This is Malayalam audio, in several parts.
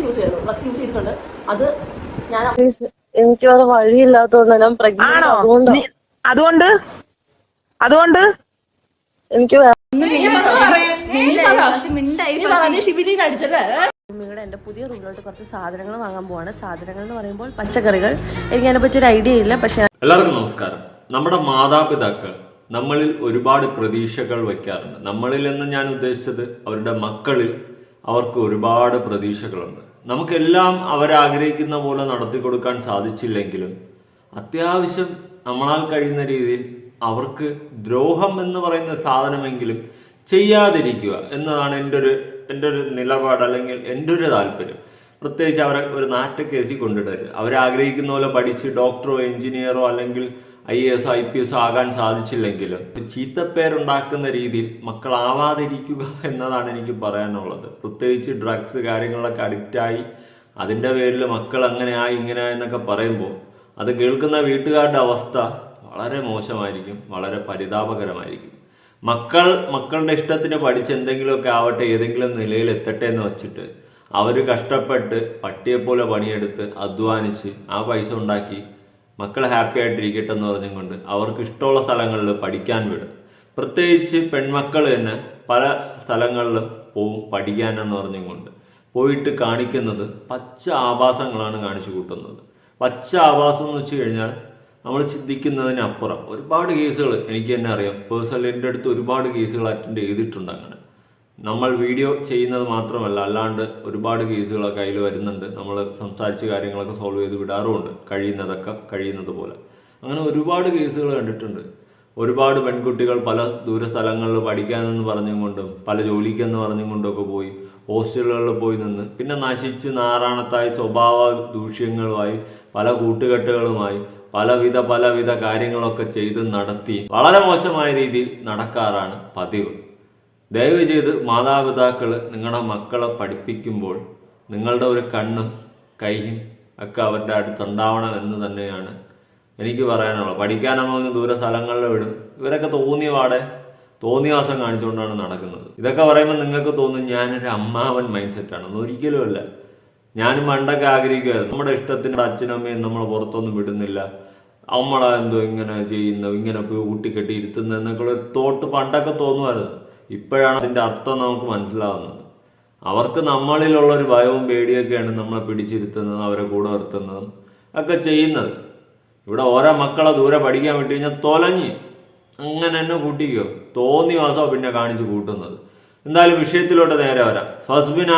ഡ്രഗ്സ് യൂസ് ചെയ്യുന്നു ഫ്ലക്സ് യൂസ് ചെയ്തിട്ടുണ്ട്. അത് ഞാൻ എനിക്ക് വേറെ വഴിയില്ലാത്തതുകൊണ്ട് ഞാൻ പ്രഗ്നന്റ് അതുകൊണ്ട്? അതുകൊണ്ട്? അതുകൊണ്ട്? എനിക്ക് നിങ്ങളുടെ എന്റെ പുതിയ റൂമിലോട്ട് കുറച്ച് സാധനങ്ങൾ വാങ്ങാൻ പോവാണ്. സാധനങ്ങൾ എന്ന് പറയുമ്പോൾ പച്ചക്കറികൾ. എനിക്ക് അതിനെ പറ്റി ഒരു ഐഡിയ ഇല്ല പക്ഷെ എല്ലാവർക്കും നമസ്കാരം. നമ്മുടെ മാതാപിതാക്കൾ നമ്മളിൽ ഒരുപാട് പ്രതീക്ഷകൾ വെക്കാറുണ്ട് നമ്മളിൽ എന്ന് ഞാൻ ഉദ്ദേശിച്ചത് അവരുടെ മക്കളിൽ അവർക്ക് ഒരുപാട് പ്രതീക്ഷകളുണ്ട്. നമുക്കെല്ലാം അവരാഗ്രഹിക്കുന്ന പോലെ നടത്തി കൊടുക്കാൻ സാധിച്ചില്ലെങ്കിലും അത്യാവശ്യം നമ്മളാൽ കഴിയുന്ന രീതിയിൽ അവർക്ക് ദ്രോഹം എന്ന് പറയുന്ന സാധനമെങ്കിലും ചെയ്യാതിരിക്കുക എന്നതാണ് എന്റെ ഒരു എന്റെ ഒരു നിലപാട് അല്ലെങ്കിൽ എന്റെ ഒരു താല്പര്യം. പ്രത്യേകിച്ച് അവരെ ഒരു നാറ്റ കേസിൽ കൊണ്ടിടരുത് അവരാഗ്രഹിക്കുന്ന പോലെ പഠിച്ച് ഡോക്ടറോ എഞ്ചിനീയറോ അല്ലെങ്കിൽ I S I P S ആകാൻ സാധിച്ചില്ലെങ്കിലും ചീത്തപ്പേരുണ്ടാക്കുന്ന രീതിയിൽ മക്കളാവാതിരിക്കുക എന്നതാണ് എനിക്ക് പറയാനുള്ളത്. പ്രത്യേകിച്ച് ഡ്രഗ്സ് കാര്യങ്ങളൊക്കെ അഡിക്റ്റായി അതിന്റെ പേരിൽ മക്കൾ അങ്ങനെ ആയി ഇങ്ങനെ എന്നൊക്കെ പറയുമ്പോൾ അത് കേൾക്കുന്ന വീട്ടുകാരുടെ അവസ്ഥ വളരെ മോശമായിരിക്കും വളരെ പരിതാപകരമായിരിക്കും. മക്കൾ മക്കളുടെ ഇഷ്ടത്തിന് പഠിച്ച് എന്തെങ്കിലുമൊക്കെ ആവട്ടെ ഏതെങ്കിലും നിലയിൽ എത്തട്ടെ എന്ന് വെച്ചിട്ട് അവർ കഷ്ടപ്പെട്ട് പട്ടിയെപ്പോലെ പണിയെടുത്ത് അധ്വാനിച്ച് ആ പൈസ ഉണ്ടാക്കി മക്കൾ ഹാപ്പി ആയിട്ടിരിക്കട്ടെ എന്ന് പറഞ്ഞും കൊണ്ട് അവർക്ക് ഇഷ്ടമുള്ള സ്ഥലങ്ങളിൽ പഠിക്കാൻ വിടും. പ്രത്യേകിച്ച് പെൺമക്കൾ തന്നെ പല സ്ഥലങ്ങളിലും പോവും പഠിക്കാനെന്ന് പറഞ്ഞും കൊണ്ട് പോയിട്ട് കാണിക്കുന്നത് പച്ച ആഭാസങ്ങളാണ് കാണിച്ചു കൂട്ടുന്നത്. പച്ച ആഭാസം എന്ന് വെച്ച് കഴിഞ്ഞാൽ നമ്മൾ ചിന്തിക്കുന്നതിനപ്പുറം ഒരുപാട് കേസുകൾ എനിക്ക് തന്നെ അറിയാം. പേഴ്സണലി എന്റെ അടുത്ത് ഒരുപാട് കേസുകൾ അറ്റൻഡ് ചെയ്തിട്ടുണ്ട് അങ്ങനെ. നമ്മൾ വീഡിയോ ചെയ്യുന്നത് മാത്രമല്ല അല്ലാണ്ട് ഒരുപാട് കേസുകളൊക്കെ അതിൽ വരുന്നുണ്ട്. നമ്മൾ സംസാരിച്ച് കാര്യങ്ങളൊക്കെ സോൾവ് ചെയ്ത് വിടാറുമുണ്ട്. കഴിയുന്നതൊക്കെ കഴിയുന്നത് പോലെ. അങ്ങനെ ഒരുപാട് കേസുകൾ കണ്ടിട്ടുണ്ട്. ഒരുപാട് പെൺകുട്ടികൾ പല ദൂര സ്ഥലങ്ങളിൽ പഠിക്കാനെന്ന് പറഞ്ഞും കൊണ്ടും പല ജോലിക്കെന്ന് പറഞ്ഞും കൊണ്ടൊക്കെ പോയി ഹോസ്റ്റലുകളിൽ പോയി നിന്ന് പിന്നെ നശിച്ച് നാറാണത്തായി സ്വഭാവ ദൂഷ്യങ്ങളുമായി പല കൂട്ടുകെട്ടുകളുമായി പലവിധ പലവിധ കാര്യങ്ങളൊക്കെ ചെയ്ത് നടത്തി വളരെ മോശമായ രീതിയിൽ നടക്കാറാണ് പതിവ്. ദയവ് ചെയ്ത് മാതാപിതാക്കൾ നിങ്ങളുടെ മക്കളെ പഠിപ്പിക്കുമ്പോൾ നിങ്ങളുടെ ഒരു കണ്ണും കൈയും ഒക്കെ അവരുടെ അടുത്തുണ്ടാവണം എന്ന് തന്നെയാണ് എനിക്ക് പറയാനുള്ളത്. പഠിക്കാനാണെന്ന് ദൂര സ്ഥലങ്ങളിൽ വിടും. ഇവരൊക്കെ തോന്നിയ പാടെ തോന്നിയവാസം കാണിച്ചുകൊണ്ടാണ് നടക്കുന്നത്. ഇതൊക്കെ പറയുമ്പോൾ നിങ്ങൾക്ക് തോന്നും ഞാനൊരു അമ്മാവൻ മൈൻഡ് സെറ്റാണ് ഒരിക്കലും അല്ല. ഞാനും പണ്ടൊക്കെ ആഗ്രഹിക്കുമായിരുന്നു. നമ്മുടെ ഇഷ്ടത്തിന് അച്ഛനും നമ്മൾ പുറത്തൊന്നും വിടുന്നില്ല. അമ്മളെന്തോ ഇങ്ങനെ ചെയ്യുന്നു ഇങ്ങനെ പോയി ഊട്ടിക്കെട്ടി ഇരുത്തുന്നു എന്നൊക്കെ ഒരു തോട്ട് പണ്ടൊക്കെ തോന്നുമായിരുന്നു. ഇപ്പോഴാണ് അതിന്റെ അർത്ഥം നമുക്ക് മനസ്സിലാവുന്നത്. അവർക്ക് നമ്മളിലുള്ള ഒരു ഭയവും പേടിയൊക്കെയാണ് നമ്മളെ പിടിച്ചിരുത്തുന്നതും അവരെ കൂടെ നിർത്തുന്നതും ഒക്കെ ചെയ്യുന്നത്. ഇവിടെ ഓരോ മക്കളെ ദൂരെ പഠിക്കാൻ വിട്ടു കഴിഞ്ഞാൽ തൊലഞ്ഞ് അങ്ങനെ തന്നെ കൂട്ടിക്കോ. തോന്നി വാസോ പിന്നെ കാണിച്ച് കൂട്ടുന്നത്. എന്തായാലും വിഷയത്തിലോട്ട് നേരെ വരാം. ഫസ്ബിന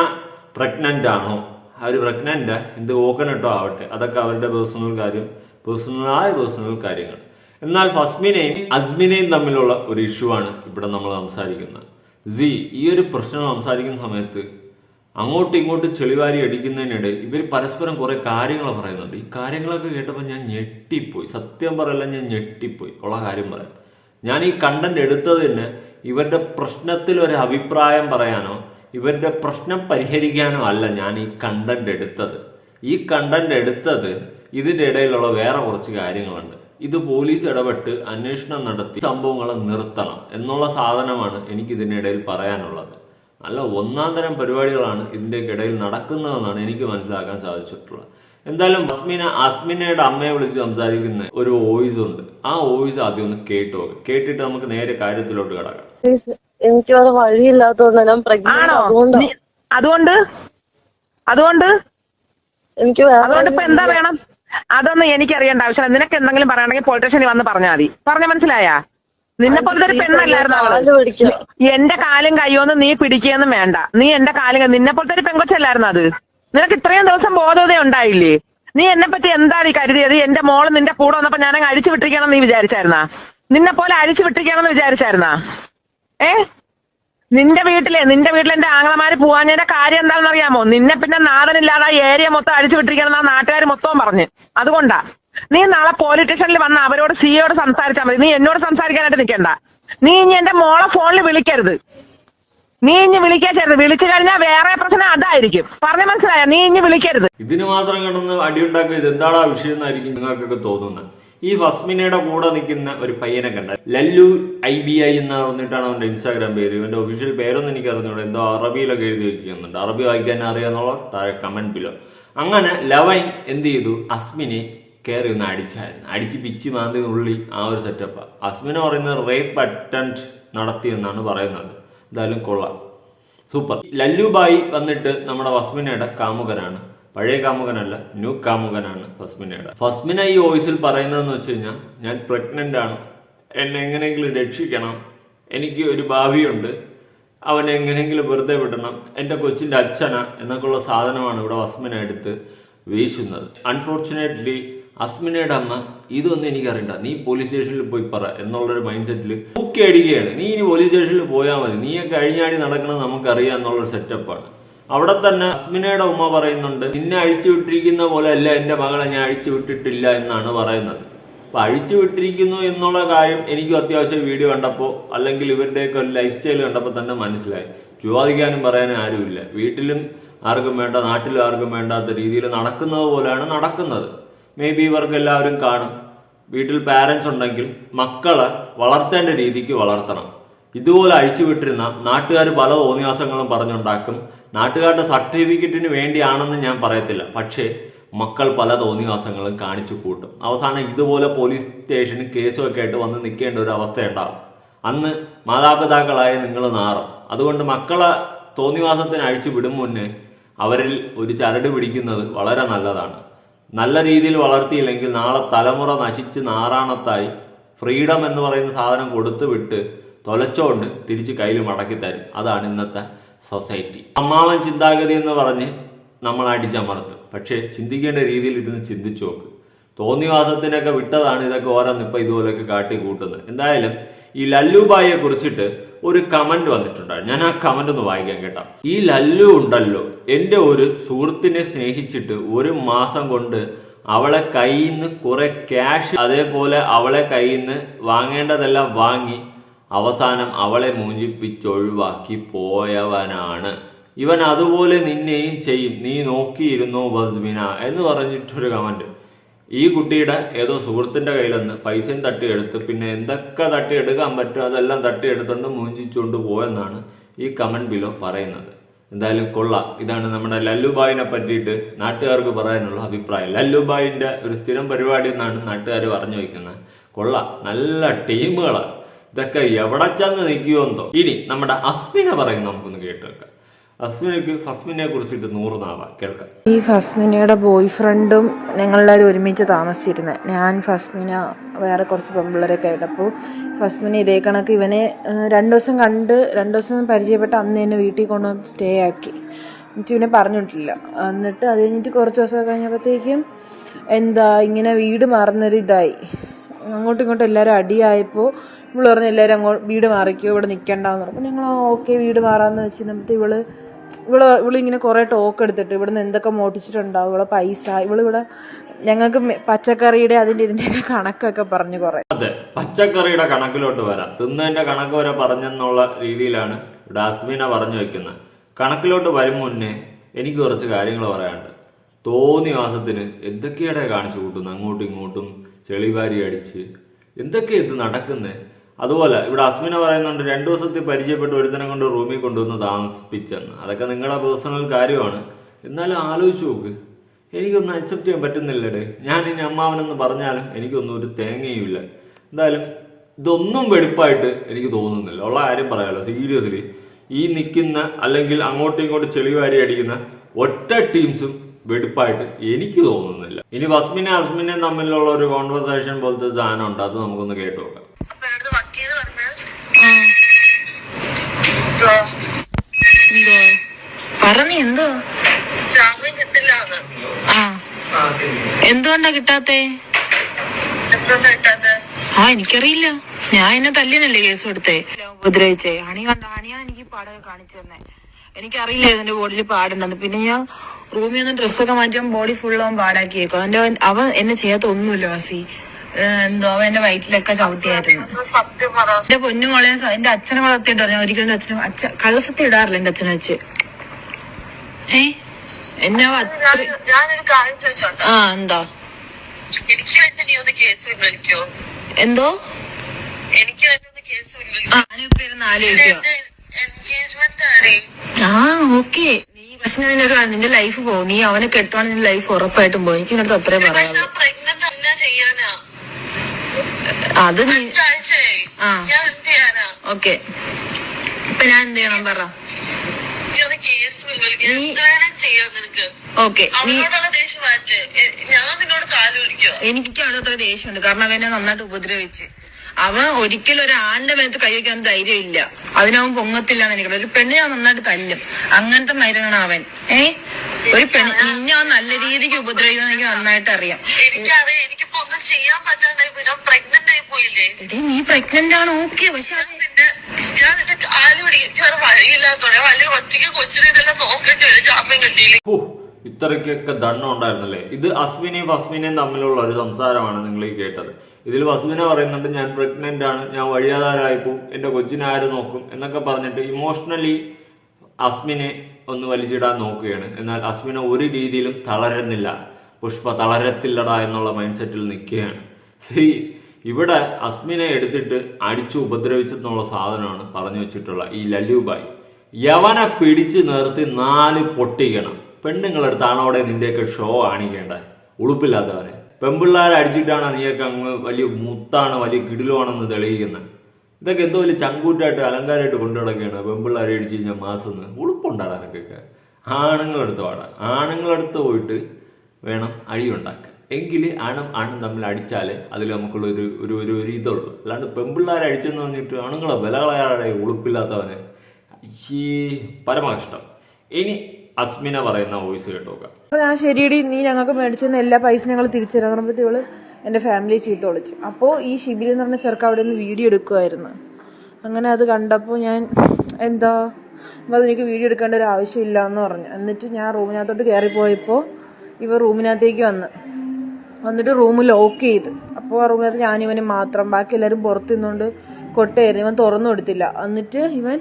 പ്രഗ്നന്റ് ആണോ? അവർ പ്രഗ്നന്റ് എന്ത് ഓക്കനട്ടോ ആവട്ടെ. അതൊക്കെ അവരുടെ പേഴ്സണൽ കാര്യം പേഴ്സണലായ പേഴ്സണൽ കാര്യങ്ങൾ. എന്നാൽ ഫസ്മിനെയും അസ്മിനെയും തമ്മിലുള്ള ഒരു ഇഷ്യൂ ആണ് ഇവിടെ നമ്മൾ സംസാരിക്കുന്നത്. സി ഈ ഒരു പ്രശ്നം സംസാരിക്കുന്ന സമയത്ത് അങ്ങോട്ടും ഇങ്ങോട്ടും ചെളിവാരി അടിക്കുന്നതിനിടയിൽ ഇവർ പരസ്പരം കുറെ കാര്യങ്ങൾ പറയുന്നുണ്ട്. ഈ കാര്യങ്ങളൊക്കെ കേട്ടപ്പോൾ ഞാൻ ഞെട്ടിപ്പോയി. സത്യം പറയല്ല ഞാൻ ഞെട്ടിപ്പോയി. ഉള്ള കാര്യം പറയാം. ഞാൻ ഈ കണ്ടന്റ് എടുത്തത് തന്നെ ഇവരുടെ പ്രശ്നത്തിൽ ഒരു അഭിപ്രായം പറയാനോ ഇവരുടെ പ്രശ്നം പരിഹരിക്കാനോ അല്ല ഞാൻ ഈ കണ്ടന്റ് എടുത്തത്. ഈ കണ്ടന്റ് എടുത്തത് ഇതിന്റെ ഇടയിലുള്ള വേറെ കുറച്ച് കാര്യങ്ങളുണ്ട്. ഇത് പോലീസ് ഇടപെട്ട് അന്വേഷണം നടത്തി സംഭവങ്ങളെ നിർത്തണം എന്നുള്ള സാധനമാണ് എനിക്ക് ഇതിനിടയിൽ പറയാനുള്ളത്. നല്ല ഒന്നാം തരം പരിപാടികളാണ് ഇതിന്റെയൊക്കെ ഇടയിൽ നടക്കുന്നതെന്നാണ് എനിക്ക് മനസ്സിലാക്കാൻ സാധിച്ചിട്ടുള്ളത്. എന്തായാലും അസ്മിന അസ്മിനയുടെ അമ്മയെ വിളിച്ച് സംസാരിക്കുന്ന ഒരു വോയിസ് ഉണ്ട്. ആ വോയിസ് ആദ്യം ഒന്ന് കേട്ടു കേട്ടിട്ട് നമുക്ക് നേരെ കാര്യത്തിലോട്ട് കിടക്കാം. എനിക്ക് വേറെ അതുകൊണ്ട്. അതുകൊണ്ട്? എനിക്ക് അതുകൊണ്ട് ഇപ്പൊ എന്താ വേണം? അതൊന്നും എനിക്ക് അറിയേണ്ട ആവശ്യമില്ല. നിനക്ക് എന്തെങ്കിലും പറയണമെങ്കിൽ പൊളിറ്റീഷ്യൻ വന്ന് പറഞ്ഞാൽ മതി. പറഞ്ഞ മനസ്സിലായാ? നിന്നെ പോലത്തെ ഒരു പെണ്ണല്ലായിരുന്നു അവൾ. എന്റെ കാലും കയ്യോന്ന് നീ പിടിക്കുകയൊന്നും വേണ്ട. നീ എന്റെ കാലും നിന്നെപ്പോലത്തെ നിന്നെ പോലത്തെ ഒരു പെങ്കൊച്ചല്ലായിരുന്നു അത്? നിനക്ക് ഇത്രയും ദിവസം ബോധത ഉണ്ടായില്ലേ? നീ എന്നെ പറ്റി എന്താണ് ഈ കരുതിയത്? എന്റെ മോൾ നിന്റെ കൂടെ വന്നപ്പോ ഞാൻ അങ്ങ് അഴിച്ചു വിട്ടിരിക്കണം നീ വിചാരിച്ചായിരുന്നാ? നിന്നെ പോലെ അഴിച്ചു വിട്ടിരിക്കണമെന്ന് വിചാരിച്ചായിരുന്നാ? ഏ? നിന്റെ വീട്ടിലെ നിന്റെ വീട്ടിൽ എന്റെ ആങ്ങളമാര് പോവാഞ്ഞതിന്റെ കാര്യം എന്താണെന്ന് അറിയാമോ നിന്നെ പിന്നെ നാടനില്ലാതെ ഏരിയ മൊത്തം അടിച്ചു വിട്ടിരിക്കണം ആ നാട്ടുകാർ മൊത്തവും പറഞ്ഞ്. അതുകൊണ്ടാ. നീ നാളെ പോലീസ് സ്റ്റേഷനിൽ വന്ന അവരോട് സിയോട് സംസാരിച്ചാൽ മതി. നീ എന്നോട് സംസാരിക്കാനായിട്ട് നിൽക്കണ്ട നീ ഇനി എന്റെ മോളെ ഫോണിൽ വിളിക്കരുത്. നീ ഇനി വിളിക്കരുത് വിളിച്ചു കഴിഞ്ഞാൽ വേറെ പ്രശ്നം അതായിരിക്കും. പറഞ്ഞ മനസ്സിലായ? നീ ഇനി വിളിക്കരുത്. ഇതിന് മാത്രം കിടന്ന് അടിയുണ്ടാക്കുക ഇത് എന്താണ് വിഷയം എന്നായിരിക്കും നിങ്ങൾക്കൊക്കെ തോന്നുന്നത്. ഈ ഫസ്മിനയുടെ കൂടെ നിൽക്കുന്ന ഒരു പയ്യനെ കണ്ട ലല്ലു ഐ ബി ഐ എന്ന് പറഞ്ഞിട്ടാണ് അവന്റെ ഇൻസ്റ്റാഗ്രാം പേര്. ഇവന്റെ ഒഫീഷ്യൽ പേരൊന്നും എനിക്ക് അറിഞ്ഞൂടെ എന്തോ അറബിയിലൊക്കെ എഴുതി വെച്ചിരുന്നുണ്ട് അറബി വായിക്കാൻ അറിയാന്നുള്ള? താഴെ കമന്റ് ബിലോ അങ്ങനെ ലവൈൻ എന്ത് ചെയ്തു? അസ്മിനെ കയറി ഒന്ന് അടിച്ചായിരുന്നു. അടിച്ച് പിച്ച് മാന്തി ഉള്ളി ആ ഒരു സെറ്റപ്പ് അസ്മിന് പറയുന്നത് റേപ്പ് അറ്റംപ്റ്റ് നടത്തിയെന്നാണ് പറയുന്നത്. എന്തായാലും കൊള്ളാം. സൂപ്പർ ലല്ലുബായി വന്നിട്ട് നമ്മുടെ വസ്മിനയുടെ കാമുകനാണ്. പഴയ കാമുകനല്ല ന്യൂ കാമുകനാണ് ഫസ്മിനയുടെ. ഫസ്മിന ഈ വോയിസിൽ പറയുന്നതെന്ന് വെച്ച് കഴിഞ്ഞാൽ ഞാൻ പ്രഗ്നന്റ് ആണ്. എന്നെ എങ്ങനെയെങ്കിലും രക്ഷിക്കണം. എനിക്ക് ഒരു ഭാവിയുണ്ട്. അവനെ എങ്ങനെയെങ്കിലും വെറുതെ വിടണം. എന്റെ കൊച്ചിന്റെ അച്ഛന എന്നൊക്കെയുള്ള സാധനമാണ് ഇവിടെ അസ്മിന എടുത്ത് വീശുന്നത്. അൺഫോർച്ചുനേറ്റ്ലി അസ്മിനയുടെ അമ്മ ഇതൊന്നും എനിക്കറിയണ്ട. നീ പോലീസ് സ്റ്റേഷനിൽ പോയി പറ എന്നുള്ളൊരു മൈൻഡ് സെറ്റിൽ തൂക്കി അടിക്കുകയാണ് നീ ഇനി പോലീസ് സ്റ്റേഷനിൽ പോയാൽ മതി. നീയൊക്കെ കഴിഞ്ഞാടി നടക്കണത് നമുക്കറിയാം എന്നുള്ളൊരു സെറ്റപ്പാണ് അവിടെ തന്നെ അസ്മിനയുടെ ഉമ്മ പറയുന്നുണ്ട് നിന്നെ അഴിച്ചു വിട്ടിരിക്കുന്ന പോലെ അല്ല എന്റെ മകളെ ഞാൻ അഴിച്ചു വിട്ടിട്ടില്ല എന്നാണ് പറയുന്നത്. അപ്പൊ അഴിച്ചു വിട്ടിരിക്കുന്നു എന്നുള്ള കാര്യം എനിക്കും അത്യാവശ്യം വീഡിയോ കണ്ടപ്പോൾ അല്ലെങ്കിൽ ഇവരുടെയൊക്കെ ഒരു ലൈഫ് സ്റ്റൈൽ കണ്ടപ്പോൾ തന്നെ മനസ്സിലായി. ചോദിക്കാനും പറയാനും ആരുമില്ല. വീട്ടിലും ആർക്കും വേണ്ട നാട്ടിലും ആർക്കും വേണ്ടാത്ത രീതിയിൽ നടക്കുന്നത് പോലെയാണ് നടക്കുന്നത്. മേ ബി ഇവർക്ക് എല്ലാവരും കാണും. വീട്ടിൽ പാരൻസ് ഉണ്ടെങ്കിൽ മക്കളെ വളർത്തേണ്ട രീതിക്ക് വളർത്തണം. ഇതുപോലെ അഴിച്ചു വിട്ടിരുന്ന നാട്ടുകാർ പല തോന്നിയാസങ്ങളും പറഞ്ഞുണ്ടാക്കും. നാട്ടുകാരുടെ സർട്ടിഫിക്കറ്റിന് വേണ്ടിയാണെന്ന് ഞാൻ പറയത്തില്ല. പക്ഷേ മക്കൾ പല തോന്നിവാസങ്ങളും കാണിച്ചു കൂട്ടും. അവസാനം ഇതുപോലെ പോലീസ് സ്റ്റേഷന് കേസും ഒക്കെ ആയിട്ട് വന്ന് നിൽക്കേണ്ട ഒരു അവസ്ഥയുണ്ടാവും അന്ന് മാതാപിതാക്കളായ നിങ്ങൾ നാറും. അതുകൊണ്ട് മക്കളെ തോന്നിവാസത്തിന് അഴിച്ചു വിടും മുന്നേ അവരിൽ ഒരു ചരട് പിടിക്കുന്നത് വളരെ നല്ലതാണ്. നല്ല രീതിയിൽ വളർത്തിയില്ലെങ്കിൽ നാളെ തലമുറ നശിച്ച് നാറാണത്തായി ഫ്രീഡം എന്ന് പറയുന്ന സാധനം കൊടുത്തു വിട്ട് തൊലച്ചോണ്ട് തിരിച്ച് കയ്യിൽ മടക്കി തരും അതാണ് ഇന്നത്തെ സൊസൈറ്റി അമ്മാവൻ ചിന്താഗതി എന്ന് പറഞ്ഞ് നമ്മൾ അടിച്ചമർത്തും. പക്ഷേ ചിന്തിക്കേണ്ട രീതിയിൽ ഇരുന്ന് ചിന്തിച്ചു നോക്ക്. തോന്നിവാസത്തിനൊക്കെ വിട്ടതാണ് ഇതൊക്കെ ഓരോന്ന് ഇപ്പം ഇതുപോലെയൊക്കെ കാട്ടി കൂട്ടുന്നത് എന്തായാലും ഈ ലല്ലുബായിയെ കുറിച്ചിട്ട് ഒരു കമന്റ് വന്നിട്ടുണ്ടായിരുന്നു. ഞാൻ ആ കമന്റ് ഒന്ന് വായിക്കാൻ കേട്ടോ. ഈ ലല്ലു ഉണ്ടല്ലോ. എന്റെ ഒരു സുഹൃത്തിനെ സ്നേഹിച്ചിട്ട് ഒരു മാസം കൊണ്ട് അവളെ കയ്യിൽ നിന്ന് കുറെ ക്യാഷ് അതേപോലെ അവളെ കയ്യിൽ നിന്ന് വാങ്ങേണ്ടതെല്ലാം വാങ്ങി അവസാനം അവളെ മോചിപ്പിച്ചൊഴിവാക്കി പോയവനാണ്. ഇവൻ അതുപോലെ നിന്നെയും ചെയ്യും. നീ നോക്കിയിരുന്നോ വസ്മിന എന്ന് പറഞ്ഞിട്ടൊരു കമന്റ് ഈ കുട്ടിയുടെ ഏതോ സുഹൃത്തിന്റെ കയ്യിൽ നിന്ന് പൈസയും തട്ടിയെടുത്ത് പിന്നെ എന്തൊക്കെ തട്ടിയെടുക്കാൻ പറ്റും അതെല്ലാം തട്ടിയെടുത്തുകൊണ്ട് മൂഞ്ചിച്ചുകൊണ്ട് പോയെന്നാണ് ഈ കമന്റ് ബിലോ പറയുന്നത്. എന്തായാലും കൊള്ള. ഇതാണ് നമ്മുടെ ലല്ലുബായിനെ പറ്റിയിട്ട് നാട്ടുകാർക്ക് പറയാനുള്ള അഭിപ്രായം. ലല്ലുബായിന്റെ ഒരു സ്ഥിരം പരിപാടി എന്നാണ് നാട്ടുകാർ പറഞ്ഞു വയ്ക്കുന്നത് കൊള്ള. നല്ല ടീമുകളാണ്. ഇതൊക്കെ എവിടെ ചെന്ന് നിൽക്കുമെന്നോ ഇനി നമ്മുടെ അസ്മിന പറയുന്ന നമുക്കൊന്ന് കേട്ട് വെക്കാം അസ്മിനക്ക് ഫസ്മിനെ കുറിച്ചിട്ട് നൂറ് കേൾക്കാം. ഈ ഫസ്മിനയുടെ ബോയ് ഫ്രണ്ടും ഞങ്ങളെല്ലാവരും ഒരുമിച്ച് താമസിച്ചിരുന്നത് ഞാൻ ഫസ്മിന വേറെ കുറച്ച് പെമ്പിള്ളേരൊക്കെ ആയിട്ട് അപ്പോൾ ഫസ്മിന ഇതേ കണക്ക് ഇവനെ രണ്ടു ദിവസം കണ്ട് രണ്ടു ദിവസം പരിചയപ്പെട്ട അന്ന് തന്നെ വീട്ടിൽ കൊണ്ടുവന്ന് സ്റ്റേ ആക്കി. എന്നിട്ട് ഇവനെ പറഞ്ഞിട്ടില്ല. എന്നിട്ട് അത് കഴിഞ്ഞിട്ട് കുറച്ച് ദിവസം കഴിഞ്ഞപ്പോഴത്തേക്കും എന്താ ഇങ്ങനെ വീട് മാറുന്നൊരു ഇതായി അങ്ങോട്ടും ഇങ്ങോട്ടും എല്ലാവരും അടിയായപ്പോൾ ഇവൾ പറഞ്ഞു എല്ലാവരും അങ്ങോട്ട് വീട് മാറിക്കോ ഇവിടെ നിൽക്കണ്ടെന്ന് പറഞ്ഞു. ഞങ്ങൾ ഓക്കെ വീട് മാറാമെന്ന് വെച്ച് എന്നിട്ട് ഇവൾ ഇവൾ ഇവളിങ്ങനെ കുറേ ടോക്ക് എടുത്തിട്ട് ഇവിടുന്ന് എന്തൊക്കെ മോട്ടിച്ചിട്ടുണ്ടാവും ഇവളെ പൈസ ഇവൾ ഇവിടെ ഞങ്ങൾക്ക് പച്ചക്കറിയുടെ അതിന്റെ ഇതിന്റെയൊക്കെ കണക്കൊക്കെ പറഞ്ഞു കുറേ. അതെ പച്ചക്കറിയുടെ കണക്കിലോട്ട് വരാം. തിന്നതിന്റെ കണക്ക് വരെ പറഞ്ഞെന്നുള്ള രീതിയിലാണ് ഡാസ്മിന പറഞ്ഞു വെക്കുന്നത്. കണക്കിലോട്ട് വരും മുന്നേ എനിക്ക് കുറച്ച് കാര്യങ്ങൾ പറയാനുണ്ട്. തോന്നി മാസത്തിന് എന്തൊക്കെയാണ് കാണിച്ചു കൂട്ടുന്നത്? അങ്ങോട്ടും ഇങ്ങോട്ടും ചെളിവാരി അടിച്ച് എന്തൊക്കെ ഇത് നടക്കുന്നത് അതുപോലെ ഇവിടെ അസ്മിന പറയുന്നുണ്ട് രണ്ടു ദിവസത്തിൽ പരിചയപ്പെട്ട് ഒരുത്തനെ കൊണ്ട് റൂമിൽ കൊണ്ടുവന്ന് താമസിപ്പിച്ചെന്ന്. അതൊക്കെ നിങ്ങളുടെ പേഴ്സണൽ കാര്യമാണ്. എന്നാലും ആലോചിച്ച് നോക്ക്. എനിക്കൊന്നും അക്സെപ്റ്റ് ചെയ്യാൻ പറ്റുന്നില്ലടേ. ഞാൻ ഇനി അമ്മാവനെന്ന് പറഞ്ഞാലും എനിക്കൊന്നും ഒരു തേങ്ങയും ഇല്ല. എന്തായാലും ഇതൊന്നും വെടിപ്പായിട്ട് എനിക്ക് തോന്നുന്നില്ല. ഉള്ള കാര്യം പറയാലോ. സീരിയസ്ലി ഈ നിൽക്കുന്ന അല്ലെങ്കിൽ അങ്ങോട്ടും ഇങ്ങോട്ടും ചെളിവാരി അടിക്കുന്ന ഒറ്റ ടീംസും വെടിപ്പായിട്ട് എനിക്ക് തോന്നുന്നില്ല. ഇനി വസ്മിനെ അസ്മിനെ തമ്മിലുള്ള ഒരു കോൺവെർസേഷൻ പോലത്തെ സാധനം ഉണ്ട്. അത് നമുക്കൊന്ന് കേട്ടു നോക്കാം. എന്തോ? പറഞ്ഞു എന്തോ? ജാമ്യം കിട്ടില്ല ആ. എന്തുകൊണ്ടാ കിട്ടാത്തെ? ആ എനിക്കറിയില്ല. ഞാൻ എന്നെ തല്ലിയനല്ലേ കേസ് കൊടുത്തേ. ഉപദ്രവിച്ചേ. അണി കണ്ട? അണിയാ എനിക്ക് പാടൊക്കെ കാണിച്ചു തന്നെ. എനിക്കറിയില്ല ഇതിന്റെ ബോഡിയിൽ പാടുണ്ടെന്ന്. പിന്നെ ഞാൻ റൂമിൽ നിന്ന് ഡ്രസ്സൊക്കെ മാറ്റിയാൽ ബോഡി ഫുൾ അവൻ പാടാക്കിയേക്കും. അവന്റെ അവൻ അവൻ എന്നെ ചെയ്യാത്ത ഒന്നുമില്ല വാസി. എന്തോ എന്റെ വയറ്റിലൊക്കെ ചവിട്ടിയായിരുന്നു. എന്റെ പൊന്നു മോളെ എന്റെ അച്ഛനെ വളർത്തിയിട്ട് പറഞ്ഞു. ഒരിക്കലും എന്റെ അച്ഛനും അച്ഛൻ കള്ളസത്യം ഇടാറില്ല എന്റെ അച്ഛനെ വെച്ച്. ഏ? എന്നെ ആ എന്തോ? എന്തോ? എനിക്ക് ആ, ഓക്കെ. നീ പക്ഷെ നിന്നൊരു നിന്റെ ലൈഫ് പോകും നീ അവനെ കെട്ടുവാണെങ്കിൽ നിന്റെ ലൈഫ് ഉറപ്പായിട്ടും പോകും എനിക്ക് നിനക്ക് അത്രേ പക്ഷെ പറയാനുള്ളൂ ഞാൻ പ്രഗ്നന്റ് അല്ല ചെയ്യാനാ അത് നീ ആ. ഓക്കെ. ഇപ്പൊ ഞാൻ എന്ത് ചെയ്യണം പറ. ഓക്കെ. എനിക്ക് അവിടെ അത്ര ദേഷ്യമുണ്ട്. കാരണം അവനെ നന്നായിട്ട് ഉപദ്രവിച്ച്. അവൻ ഒരിക്കലും ഒരു ആണിന്റെ മേത്ത് കൈവയ്ക്കാൻ ധൈര്യം ഇല്ല അതിനവൻ പൊങ്ങത്തില്ല എന്ന് എനിക്കുള്ള ഒരു പെണ്ണിനെ അവൻ നന്നായിട്ട് തല്ലും. അങ്ങനത്തെ മരുന്നാണ് അവൻ. ഏ? ഒരു പെണ്ണ് നിന്നെ അവൻ നല്ല രീതിക്ക് ഉപദ്രവിക്കുമെന്ന് എനിക്ക് നന്നായിട്ട് അറിയാം എനിക്കറിയാം എനിക്കിപ്പോ ഒന്നും ചെയ്യാൻ പറ്റാണ്ടായി പോയി. ഞാൻ പ്രഗ്നന്റ് ആയി പോയില്ലേ? എടേ നീ പ്രഗ്നന്റ് ആണ്? ഓക്കെ പക്ഷെ ഞാൻ നിന്റെ ഞാൻ നിന്റെ കാൽ പിടിക്കും എനിക്ക് വേറെ വഴിയില്ലാത്തോടെ വലിയ ഒറ്റയ്ക്ക് കൊച്ചിനെ ഇതെല്ലാം നോക്കേണ്ടി വരും ജാമ്യം കിട്ടിയില്ല? ഹൂ, ഇത്രയ്ക്കൊക്കെ ദണ്ണം ഉണ്ടായിരുന്നല്ലേ? ഇത് അസ്മിനെയും ഫസ്മിനെയും തമ്മിലുള്ള ഒരു സംസാരമാണ് നിങ്ങൾ ഈ കേട്ടത്. ഇതിൽ ഫസ്മിന പറയുന്നുണ്ട് ഞാൻ പ്രഗ്നന്റ് ആണ് ഞാൻ വഴിയാധാരമായി പോകും എന്റെ കൊച്ചിനെ ആര് നോക്കും? എന്നൊക്കെ പറഞ്ഞിട്ട് ഇമോഷണലി അസ്മിനെ ഒന്ന് വലിച്ചിടാൻ നോക്കുകയാണ്. എന്നാൽ അസ്മിനെ ഒരു രീതിയിലും തളരുന്നില്ല. പുഷ്പ തളരത്തില്ലടാ എന്നുള്ള മൈൻഡ് സെറ്റിൽ നിൽക്കുകയാണ്. ഈ ഇവിടെ അസ്മിനെ എടുത്തിട്ട് അടിച്ചു ഉപദ്രവിച്ചെന്നുള്ള സാധനമാണ് പറഞ്ഞു വെച്ചിട്ടുള്ള ഈ ലല്ലുബായി. യവനെ പിടിച്ചു നിർത്തി നാല് പൊട്ടിക്കണം. പെണ്ണുങ്ങളെടുത്താണ് അവിടെ നിന്റെയൊക്കെ ഷോ കാണിക്കേണ്ടത്. ഉളുപ്പില്ലാത്തവനെ പെമ്പിള്ളാരെ അടിച്ചിട്ടാണ് നീയൊക്കെ അങ്ങ് വലിയ മുത്താണ് വലിയ കിടിലുവാണെന്ന് തെളിയിക്കുന്നത്. ഇതൊക്കെ എന്തോ വലിയ ചങ്കൂറ്റായിട്ട് അലങ്കാരമായിട്ട് കൊണ്ടു നടക്കുകയാണ് പെമ്പിള്ളാരെ അടിച്ചു കഴിഞ്ഞാൽ മാസം ഉളുപ്പുണ്ടാകാനൊക്കെ ആണുങ്ങളെടുത്ത് പാടാം ആണുങ്ങളെടുത്ത് പോയിട്ട് വേണം അഴിയുണ്ടാക്കാൻ. എങ്കിൽ ആണും ആണും തമ്മിൽ അടിച്ചാൽ അതിൽ നമുക്കുള്ള ഒരു ഒരു ഒരു ഇതുള്ളൂ. അല്ലാണ്ട് പെമ്പിള്ളേരെ അടിച്ചെന്ന് പറഞ്ഞിട്ട് ആണുങ്ങളെ വില ഉളുപ്പില്ലാത്തവന്. ഈ പരമകഷ്ടം. ഇനി അസ്മിന പറയുന്ന വോയിസ് കേട്ടോക്കാം. അപ്പോൾ ഞാൻ ശരിയടി നീ ഞങ്ങൾക്ക് മേടിച്ചെന്ന് എല്ലാ പൈസ ഞങ്ങൾ തിരിച്ചു തരാൻ പറഞ്ഞപ്പോൾ ഇവൾ എന്റെ ഫാമിലി ചീത്ത വിളിച്ചു. അപ്പോൾ ഈ ശിബിരി എന്ന് പറഞ്ഞ ചെറുക്ക അവിടെ നിന്ന് വീഡിയോ എടുക്കുമായിരുന്നു അങ്ങനെ അത് കണ്ടപ്പോൾ ഞാൻ എന്താ അപ്പോൾ അതെനിക്ക് വീഡിയോ എടുക്കേണ്ട ഒരു ആവശ്യമില്ല എന്ന് പറഞ്ഞു. എന്നിട്ട് ഞാൻ റൂമിനകത്തോട്ട് കയറിപ്പോയപ്പോൾ ഇവ റൂമിനകത്തേക്ക് വന്ന്. വന്നിട്ട് റൂം ലോക്ക് ചെയ്ത്. അപ്പോൾ ആ റൂമിനകത്ത് ഞാനിവന് മാത്രം. ബാക്കി എല്ലാവരും പുറത്ത് നിന്നുകൊണ്ട് കൊട്ടയായിരുന്നു. ഇവൻ തുറന്നു കൊടുത്തില്ല. എന്നിട്ട് ഇവൻ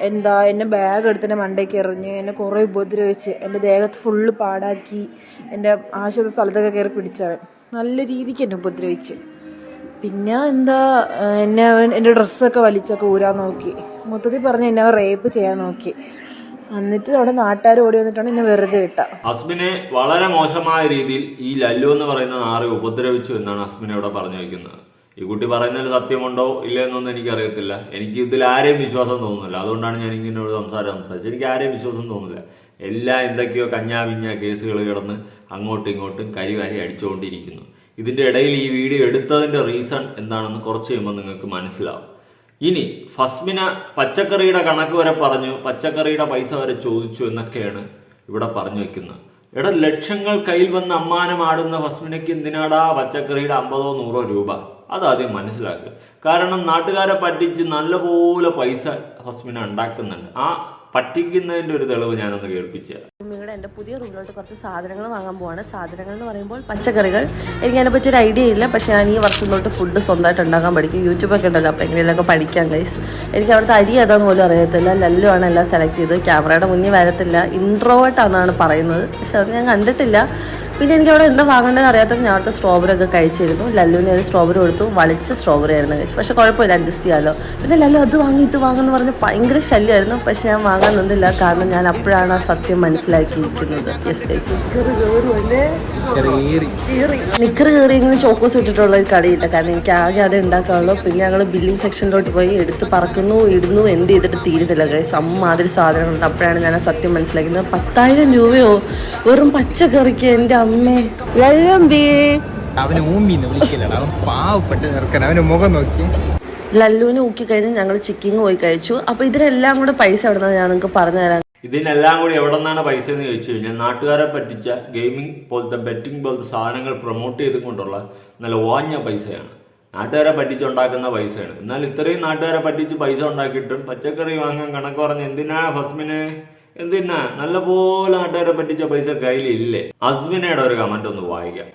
എന്താ എന്നെ ബാഗ് എടുത്ത് എന്റെ മണ്ടയ്ക്ക് എറിഞ്ഞ് എന്നെ കുറേ ഉപദ്രവിച്ച് എന്റെ ദേഹത്ത് ഫുള്ള് പാടാക്കി എന്റെ ആവശ്യമുള്ള സ്ഥലത്തൊക്കെ കയറി പിടിച്ചവൻ. നല്ല രീതിക്ക് എന്നെ ഉപദ്രവിച്ച്. പിന്നെ എന്താ എന്നെ അവൻ എന്റെ ഡ്രസ്സൊക്കെ വലിച്ചൊക്കെ ഊരാൻ നോക്കി. മൊത്തത്തിൽ പറഞ്ഞ് എന്നെ അവൻ റേപ്പ് ചെയ്യാൻ നോക്കി. എന്നിട്ട് അവിടെ നാട്ടുകാർ ഓടി വന്നിട്ടാണ് എന്നെ വെറുതെ വിട്ട. അസ്മിനെ വളരെ മോശമായ രീതിയിൽ ഈ ലല്ലു എന്ന് പറയുന്ന നാറി ഉപദ്രവിച്ചു എന്നാണ് അസ്മിനെ ഇവിടെ പറഞ്ഞു വയ്ക്കുന്നത് ഈ കുട്ടി പറയുന്നതിൽ സത്യമുണ്ടോ ഇല്ലെന്നൊന്നും എനിക്കറിയത്തില്ല. എനിക്ക് ഇതിൽ ആരെയും വിശ്വാസം തോന്നുന്നില്ല. അതുകൊണ്ടാണ് ഞാൻ ഇങ്ങനെ ഒരു സംസാരം സംസാരിച്ചത്. എനിക്ക് ആരെയും വിശ്വാസം തോന്നുന്നില്ല. എല്ലാ എന്തൊക്കെയോ കഞ്ഞാവിഞ്ഞ കേസുകൾ കിടന്ന് അങ്ങോട്ടും ഇങ്ങോട്ടും കരിവാരി അടിച്ചുകൊണ്ടിരിക്കുന്നു. ഇതിന്റെ ഇടയിൽ ഈ വീഡിയോ എടുത്തതിന്റെ റീസൺ എന്താണെന്ന് കുറച്ച് കഴിയുമ്പോൾ നിങ്ങൾക്ക് മനസ്സിലാവും. ഇനി ഫസ്മിന പച്ചക്കറിയുടെ കണക്ക് വരെ പറഞ്ഞു പച്ചക്കറിയുടെ പൈസ വരെ ചോദിച്ചു എന്നൊക്കെയാണ് ഇവിടെ പറഞ്ഞു വെക്കുന്നത്. എടാ ലക്ഷങ്ങൾ കയ്യിൽ വന്ന് അമ്മാനമാടുന്ന ഫസ്മിനയ്ക്ക് എന്തിനാടാ പച്ചക്കറിയുടെ അമ്പതോ നൂറോ രൂപ? അതാദ്യം മനസ്സിലാക്കുക. കാരണം നാട്ടുകാരെ പറ്റിച്ച് നല്ലപോലെ പൈസ ഫസ്മിന ഉണ്ടാക്കുന്നുണ്ട്. ആ പറ്റിക്കുന്നതിന്റെ ഒരു തെളിവ് ഞാനൊന്ന് കേൾപ്പിച്ചു എന്റെ പുതിയ റൂമിലോട്ട് കുറച്ച് സാധനങ്ങൾ വാങ്ങാൻ പോവാണ്. സാധനങ്ങൾ എന്ന് പറയുമ്പോൾ പച്ചക്കറികൾ. എനിക്ക് അതിനെപ്പറ്റി ഒരു ഐഡിയ ഇല്ല. പക്ഷേ ഞാൻ ഈ വർഷം തൊട്ട് ഫുഡ് സ്വന്തമായിട്ട് ഉണ്ടാക്കാൻ പഠിക്കും. യൂട്യൂബൊക്കെ ഉണ്ടല്ലോ. അപ്പോൾ എങ്ങനെയൊക്കെ പഠിക്കാം ഗൈസ് എനിക്ക് അവിടുത്തെ അരി ഏതാന്ന് പോലും അറിയത്തില്ല. ലല്ലുവാണ് എല്ലാം സെലക്ട് ചെയ്ത്. ക്യാമറയുടെ മുന്നിൽ വരത്തില്ല. ഇൻട്രോവേർട്ടാണെന്നാണ് പറയുന്നത്. പക്ഷെ അത് ഞാൻ കണ്ടിട്ടില്ല. പിന്നെ എനിക്ക് അവിടെ എന്താ വാങ്ങേണ്ടത് അറിയാത്തപ്പോൾ ഞാൻ അവിടുത്തെ സ്ട്രോബെറി ഒക്കെ കഴിച്ചിരുന്നു. ലല്ലുവിന് ഒരു സ്ട്രോബെറി കൊടുത്തു. വളിച്ച സ്ട്രോബെറി ആയിരുന്നു കഴിച്ചു പക്ഷേ കുഴപ്പമില്ല അഡ്ജസ്റ്റ് ചെയ്യാമല്ലോ പിന്നെ ലല്ലു അത് വാങ്ങി ഇത് വാങ്ങുമെന്ന് പറഞ്ഞ് ഭയങ്കര ശല്യമായിരുന്നു. പക്ഷെ ഞാൻ വാങ്ങാൻ നിന്നില്ല. കാരണം ഞാൻ അപ്പോഴാണ് ആ സത്യം മനസ്സിലാക്കിയിരിക്കുന്നത്. യെസ് ഗൈസ് നിക്കർ കയറി ഇങ്ങനെ ചോക്കോസ് ഇട്ടിട്ടുള്ള ഒരു കളിയില്ല കാരണം എനിക്ക് ആകെ അത് ഉണ്ടാക്കാനുള്ളൂ. പിന്നെ ഞങ്ങൾ ബില്ലിംഗ് സെക്ഷനിലോട്ട് പോയി എടുത്ത് പറക്കുന്നു ഇടുന്നു എന്ത് ചെയ്തിട്ട് തീരുന്നില്ല ഗൈസ് അമ്മാതിരി സാധനങ്ങളുണ്ട്. അപ്പോഴാണ് ഞാൻ ആ സത്യം മനസ്സിലാക്കുന്നത് പത്തായിരം രൂപയോ? വെറും പച്ചക്കറിക്ക് എന്റെ അമ്മേ എല്ലാം ബീ അവന് ഊമ്മിന്ന് വിളിക്കില്ലടാ അവൻ പാവപ്പെട്ട മുഖം നോക്കി. ലല്ലുവിനെ ഊക്കി കഴിഞ്ഞ് ഞങ്ങൾ ചിക്കിങ് പോയി കഴിച്ചു. അപ്പൊ ഇതിനെല്ലാം കൂടെ പൈസ എവിടെ നിന്ന് ഞാൻ നിങ്ങൾക്ക് പറഞ്ഞു തരാം. ഇതിനെല്ലാം കൂടി എവിടെ നിന്നാണ് പൈസ എന്ന് ചോദിച്ചു കഴിഞ്ഞാൽ നാട്ടുകാരെ പറ്റിച്ച ഗെയിമിംഗ് പോലത്തെ ബെറ്റിംഗ് പോലത്തെ സാധനങ്ങൾ പ്രൊമോട്ട് ചെയ്തുകൊണ്ടുള്ള നല്ല വാഞ്ഞ പൈസയാണ്. നാട്ടുകാരെ പറ്റിച്ചുണ്ടാക്കുന്ന പൈസയാണ്. എന്നാൽ ഇത്രയും നാട്ടുകാരെ പറ്റിച്ച് പൈസ ഉണ്ടാക്കിയിട്ടും പച്ചക്കറി വാങ്ങാൻ കണക്ക് പറഞ്ഞ് എന്തിനാണ് ഫസ്മിന് എന്തിനാ? നല്ലപോലെ നാട്ടുകാരെ പറ്റിച്ച പൈസ കയ്യിലില്ലേ? അസ്മിനയുടെ ഒരു കമന്റ് ഒന്ന് വായിക്കാം.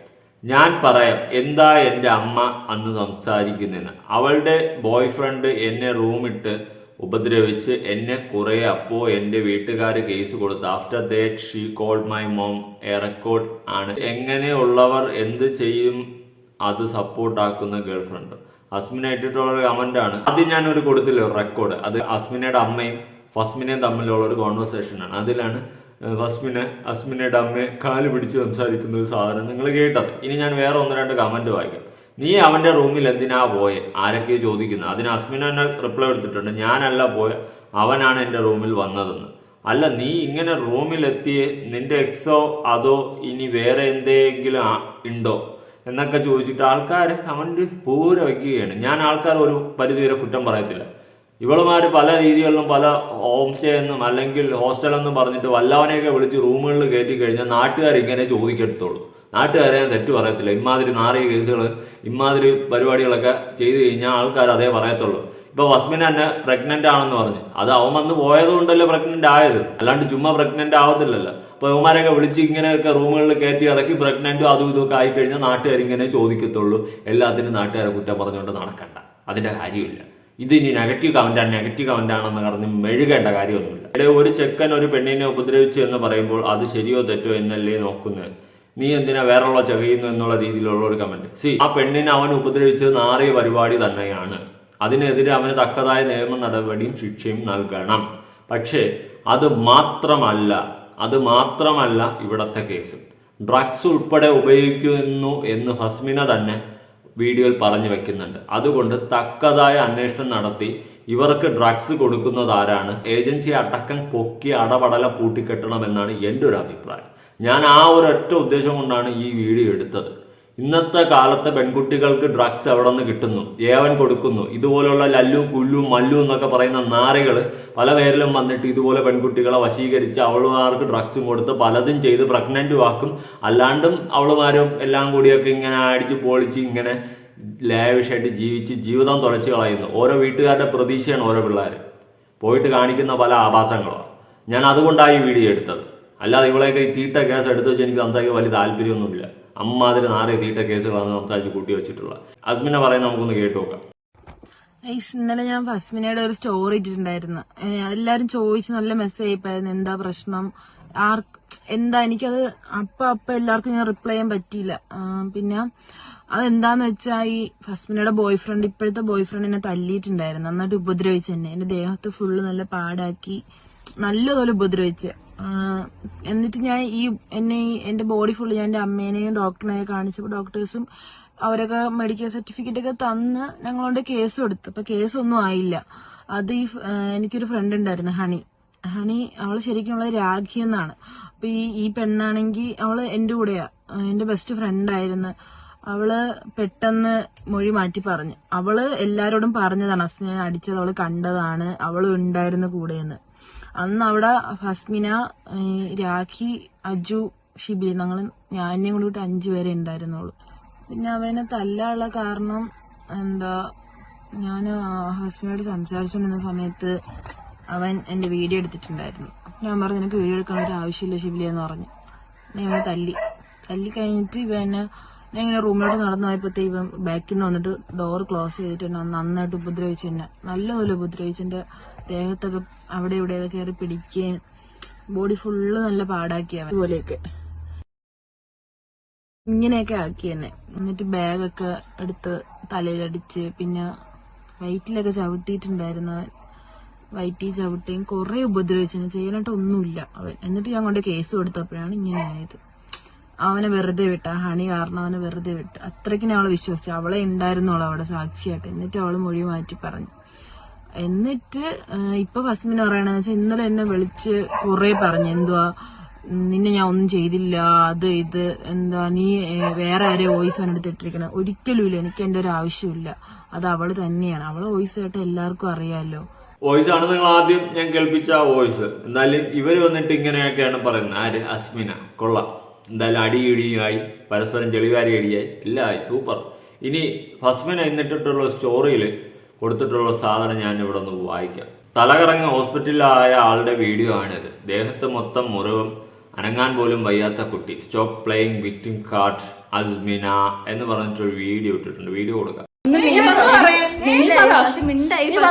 ഞാൻ പറയാം എന്താ എന്റെ അമ്മ അന്ന് സംസാരിക്കുന്നതെന്ന്. അവളുടെ ബോയ് ഫ്രണ്ട് എന്നെ റൂമിട്ട് ഉപദ്രവിച്ച് എന്നെ കുറെ അപ്പോ എന്റെ വീട്ടുകാർ കേസ് കൊടുത്തു after that she call my mom a record ആണ്. എങ്ങനെയുള്ളവർ എന്ത് ചെയ്യും അത് സപ്പോർട്ടാക്കുന്ന ഗേൾഫ്രണ്ട് അസ്മിന ഇട്ടിട്ടുള്ള ഒരു കമന്റ് ആണ്. ആദ്യം ഞാനൊരു കൊടുത്തില്ല റെക്കോർഡ് അത് അസ്മിനയുടെ അമ്മയും ഫസ്മിനയും തമ്മിലുള്ള ഒരു കോൺവെർസേഷൻ ആണ്. അതിലാണ് ഫസ്മിനെ അസ്മിനയുടെ അമ്മയെ കാൽ പിടിച്ച് സംസാരിക്കുന്ന ഒരു സാധനം നിങ്ങൾ കേട്ടത്. ഇനി ഞാൻ വേറെ ഒന്ന് രണ്ട് കമന്റ് വായിക്കാം. നീ അവന്റെ റൂമിൽ എന്തിനാ പോയെ? ആരൊക്കെയോ ചോദിക്കുന്നത് അതിന് അസ്മിന തന്നെ റിപ്ലൈ എടുത്തിട്ടുണ്ട്. ഞാനല്ല പോയ അവനാണ് എന്റെ റൂമിൽ വന്നതെന്ന്. അല്ല നീ ഇങ്ങനെ റൂമിലെത്തി നിന്റെ എക്സോ അതോ ഇനി വേറെ എന്തെങ്കിലും ഉണ്ടോ? എന്നൊക്കെ ചോദിച്ചിട്ട് ആൾക്കാർ അവന്റെ പൂര വയ്ക്കുകയാണ്. ഞാൻ ആൾക്കാർ ഒരു പരിധിവരെ കുറ്റം പറയത്തില്ല. ഇവളുമാര് പല രീതികളിലും പല ഹോം സ്റ്റേ എന്നും അല്ലെങ്കിൽ ഹോസ്റ്റൽ എന്നും പറഞ്ഞിട്ട് വല്ലവനെയൊക്കെ വിളിച്ച് റൂമുകളിൽ കയറ്റി കഴിഞ്ഞാൽ നാട്ടുകാർ ഇങ്ങനെ ചോദിക്കത്തുള്ളൂ നാട്ടുകാരെ തെറ്റു പറയത്തില്ല. ഇമാതിരി നാറിയ കേസുകൾ ഇമാതിരി പരിപാടികളൊക്കെ ചെയ്തു കഴിഞ്ഞാൽ ആൾക്കാർ അതേ പറയത്തുള്ളൂ. ഇപ്പൊ വസ്മിന തന്നെ പ്രഗ്നന്റ് ആണെന്ന് പറഞ്ഞു. അത് അവൻ വന്ന് പോയത് കൊണ്ടല്ലേ പ്രഗ്നന്റ് ആയത്? അല്ലാണ്ട് ചുമ്മാ പ്രഗ്നന്റ് ആവത്തില്ലല്ലോ. അപ്പൊ ഇവന്മാരൊക്കെ വിളിച്ച് ഇങ്ങനെയൊക്കെ റൂമുകളിൽ കയറ്റി ഇറക്കി പ്രഗ്നന്റും അതും ഇതൊക്കെ ആയി കഴിഞ്ഞാൽ നാട്ടുകാർ ഇങ്ങനെ ചോദിക്കത്തുള്ളൂ. എല്ലാത്തിനും നാട്ടുകാരെ കുറ്റം പറഞ്ഞുകൊണ്ട് നടക്കണ്ട. അതിന്റെ കാര്യമില്ല. ഇത് ഇനി നെഗറ്റീവ് കമന്റ് ആണ്. നെഗറ്റീവ് കമന്റ് ആണെന്ന് പറഞ്ഞ് മെഴുകേണ്ട കാര്യമൊന്നുമില്ല. ഇവിടെ ഒരു ചെക്കൻ ഒരു പെണ്ണിനെ ഉപദ്രവിച്ചു എന്ന് പറയുമ്പോൾ അത് ശരിയോ തെറ്റോ എന്നല്ലേ നോക്കുന്നത്. നീ എന്തിനാ വേറെയുള്ള ചകയുന്നു എന്നുള്ള രീതിയിലുള്ള ഒരു കമന്റ് സി ആ പെണ്ണിനെ അവൻ ഉപദ്രവിച്ചത് നാറിയ പരിപാടി തന്നെയാണ്. അതിനെതിരെ അവന് തക്കതായ നിയമ നടപടിയും ശിക്ഷയും നൽകണം. പക്ഷേ അത് മാത്രമല്ല അത് മാത്രമല്ല ഇവിടത്തെ കേസ് ഡ്രഗ്സ് ഉൾപ്പെടെ ഉപയോഗിക്കുന്നു എന്ന് ഹസ്മിന തന്നെ വീഡിയോയിൽ പറഞ്ഞു വെക്കുന്നുണ്ട്. അതുകൊണ്ട് തക്കതായ അന്വേഷണം നടത്തി ഇവർക്ക് ഡ്രഗ്സ് കൊടുക്കുന്നത് ആരാണ് ഏജൻസി അടക്കം പൊക്കി അടപടല പൂട്ടിക്കെട്ടണമെന്നാണ് എന്റെ ഒരു അഭിപ്രായം. ഞാൻ ആ ഒരൊറ്റ ഉദ്ദേശം കൊണ്ടാണ് ഈ വീഡിയോ എടുത്തത്. ഇന്നത്തെ കാലത്തെ പെൺകുട്ടികൾക്ക് ഡ്രഗ്സ് എവിടെ നിന്ന് കിട്ടുന്നു. ഏവൻ കൊടുക്കുന്നു. ഇതുപോലുള്ള ലല്ലു കുല്ലു മല്ലു എന്നൊക്കെ പറയുന്ന നാറികൾ പല പേരിലും വന്നിട്ട് ഇതുപോലെ പെൺകുട്ടികളെ വശീകരിച്ച് അവളുമാർക്ക് ഡ്രഗ്സും കൊടുത്ത് പലതും ചെയ്ത് പ്രഗ്നന്റും ആക്കും. അല്ലാണ്ടും അവളുമാരും എല്ലാം കൂടിയൊക്കെ ഇങ്ങനെ അടിച്ച് പൊളിച്ച് ഇങ്ങനെ ലാവിഷായിട്ട് ജീവിച്ച് ജീവിതം തുലച്ച് കളയുന്നു. ഓരോ വീട്ടുകാരുടെ പ്രതീക്ഷയാണ് ഓരോ പിള്ളേർ പോയിട്ട് കാണിക്കുന്ന പല ആഭാസങ്ങളാണ് ഞാൻ അതുകൊണ്ടാണ് ഈ വീഡിയോ എടുത്തത്. അല്ലാതെ ഇവളെയൊക്കെ ഈ തീട്ട കേസ് എടുത്ത് വെച്ച് എനിക്ക് സംസാരിക്കാൻ വലിയ താല്പര്യമൊന്നുമില്ല. അമ്മാതിരി നാറിയ തീട്ട കേസുകളാണ് സംസാരിച്ച് കൂട്ടി വെച്ചിട്ടുള്ളത്. അസ്മിനെ പറയുന്നത് നമുക്കൊന്ന് കേട്ടു നോക്കാം. ഇന്നലെ ഞാൻ ഫസ്മിനയുടെ ഒരു സ്റ്റോറി ഇട്ടിട്ടുണ്ടായിരുന്നു. എല്ലാരും ചോദിച്ച് നല്ല മെസ്സേജ് അയപ്പായിരുന്നു എന്താ പ്രശ്നം? ആർക്ക് എന്താ എനിക്കത് അപ്പ അപ്പ എല്ലാവർക്കും ഞാൻ റിപ്ലൈ ചെയ്യാൻ പറ്റിയില്ല. പിന്നെ അതെന്താന്ന് വെച്ചാ ഈ ഫസ്മിനയുടെ ബോയ് ഫ്രണ്ട് ഇപ്പോഴത്തെ ബോയ് ഫ്രണ്ട് എന്നെ തല്ലിയിട്ടുണ്ടായിരുന്നു. നന്നായിട്ട് ഉപദ്രവിച്ചു എന്നെ. എന്റെ ദേഹത്ത് ഫുള്ള് നല്ല പാടാക്കി. നല്ലതുപോലെ ഉപദ്രവിച്ച്. എന്നിട്ട് ഞാൻ ഈ എന്നെ എന്റെ ബോഡി ഫുള്ള് ഞാൻ എന്റെ അമ്മേനെയും ഡോക്ടറിനെയും കാണിച്ചപ്പോൾ ഡോക്ടേഴ്സും അവരൊക്കെ മെഡിക്കൽ സർട്ടിഫിക്കറ്റ് ഒക്കെ തന്ന് ഞങ്ങളോട് കേസ് എടുത്തു. അപ്പൊ കേസൊന്നും ആയില്ല. അത് ഈ എനിക്കൊരു ഫ്രണ്ട് ഉണ്ടായിരുന്നു ഹണി. ഹണി അവൾ ശരിക്കുള്ള രാഖി എന്നാണ്. അപ്പൊ ഈ ഈ പെണ്ണാണെങ്കിൽ അവൾ എന്റെ കൂടെയാ. എന്റെ ബെസ്റ്റ് ഫ്രണ്ട് ആയിരുന്നു. അവൾ പെട്ടെന്ന് മൊഴി മാറ്റി പറഞ്ഞു. അവൾ എല്ലാരോടും പറഞ്ഞതാണ് അസ്മിനെ അടിച്ചത് അവൾ കണ്ടതാണ്. അവൾ ഉണ്ടായിരുന്ന കൂടെയെന്ന്. അന്ന് അവിടെ ഫസ്മിന രാഖി അജു ഷിബി ഞങ്ങൾ ഞാനെയും കൂടി അഞ്ചു പേരെ ഉണ്ടായിരുന്നുള്ളൂ. പിന്നെ അവനെ തല്ലാനുള്ള കാരണം എന്താ ഞാൻ ഹസ്ബൻഡോട് സംസാരിച്ചുകൊണ്ടിരുന്ന സമയത്ത് അവൻ എന്റെ വീഡിയോ എടുത്തിട്ടുണ്ടായിരുന്നു. ഞാൻ പറഞ്ഞു നിനക്ക് വീഡിയോ എടുക്കാൻ ഒരു ആവശ്യമില്ല ഷിബിലി എന്ന് പറഞ്ഞു. ഞാൻ തല്ലി. തല്ലി കഴിഞ്ഞിട്ട് ഇവനെ ഞാൻ ഇങ്ങനെ റൂമിലോട്ട് നടന്നു പോയപ്പോഴത്തേ ഇവൻ ബാക്കിൽ നിന്ന് വന്നിട്ട് ഡോർ ക്ലോസ് ചെയ്തിട്ടുണ്ട് നന്നായിട്ട് ഉപദ്രവിച്ചു തന്നെ നല്ലപോലെ ഉപദ്രവിച്ചു ദേഹത്തൊക്കെ അവിടെ ഇവിടെയൊക്കെ കയറി പിടിക്കുകയും ബോഡി ഫുള്ള് നല്ല പാടാക്കി അവൻ. ഇതുപോലെയൊക്കെ. ഇങ്ങനെയൊക്കെ ആക്കി തന്നെ എന്നിട്ട് ബാഗൊക്കെ എടുത്ത് തലയിലടിച്ച് പിന്നെ വയറ്റിലൊക്കെ ചവിട്ടിയിട്ടുണ്ടായിരുന്നു അവൻ. വയറ്റി ചവിട്ടിയും കുറെ ഉപദ്രവിച്ചു ചെയ്യാനായിട്ട് ഒന്നുമില്ല അവൻ. എന്നിട്ട് ഞാൻ കൊണ്ട് കേസ് കൊടുത്തപ്പോഴാണ് ഇങ്ങനെ ആയത് അവനെ വെറുതെ വിട്ട ഹണി കാരണം അവനെ വെറുതെ വിട്ട്. അത്രയ്ക്ക് അവളെ വിശ്വസിച്ചു. അവളെ ഉണ്ടായിരുന്നോളൂ അവിടെ സാക്ഷിയായിട്ട്. എന്നിട്ട് അവൾ മൊഴി മാറ്റി പറഞ്ഞു. എന്നിട്ട് ഇപ്പൊ ഫസ്മിന് പറയണെന്ന് വെച്ചാൽ ഇന്നലെ എന്നെ വിളിച്ച് കുറെ പറഞ്ഞു. എന്തുവാ നിന്നെ ഞാൻ ഒന്നും ചെയ്തില്ല അത് ഇത് എന്താ നീ വേറെ ആരെയും വോയിസ് എടുത്തിട്ടിരിക്കണത് ഒരിക്കലും ഇല്ല. എനിക്ക് എന്റെ ഒരു ആവശ്യമില്ല അത് അവൾ തന്നെയാണ്. അവളെ വോയിസ് ആയിട്ട് എല്ലാവർക്കും അറിയാലോ. വോയിസ് ആണ് നിങ്ങൾ ആദ്യം ഞാൻ കേൾപ്പിച്ച വോയിസ്. എന്നാലും ഇവർ വന്നിട്ട് ഇങ്ങനെയൊക്കെയാണ് പറയുന്നത്. ആര്? അസ്മിന. കൊള്ളാം. എന്തായാലും അടിയിടിയായി പരസ്പരം ചെളിവാരി അടിയായി എല്ലാം ആയി സൂപ്പർ. ഇനി ഫസ്മിന് എന്നിട്ടിട്ടുള്ള സ്റ്റോറിയിൽ കൊടുത്തിട്ടുള്ള സാധനം ഞാൻ ഇവിടെ ഒന്ന് വായിക്കാം. തലകറങ്ങി ഹോസ്പിറ്റലിലായ ആളുടെ വീഡിയോ ആണിത്. ദേഹത്ത് മൊത്തം മുറിവും അനങ്ങാൻ പോലും വയ്യാത്ത കുട്ടി. Stop playing victim card Asmina എന്ന് പറഞ്ഞിട്ടൊരു വീഡിയോ ഇട്ടിട്ടുണ്ട്. വീഡിയോ കൊടുക്കാം. മിണ്ടായി പറ,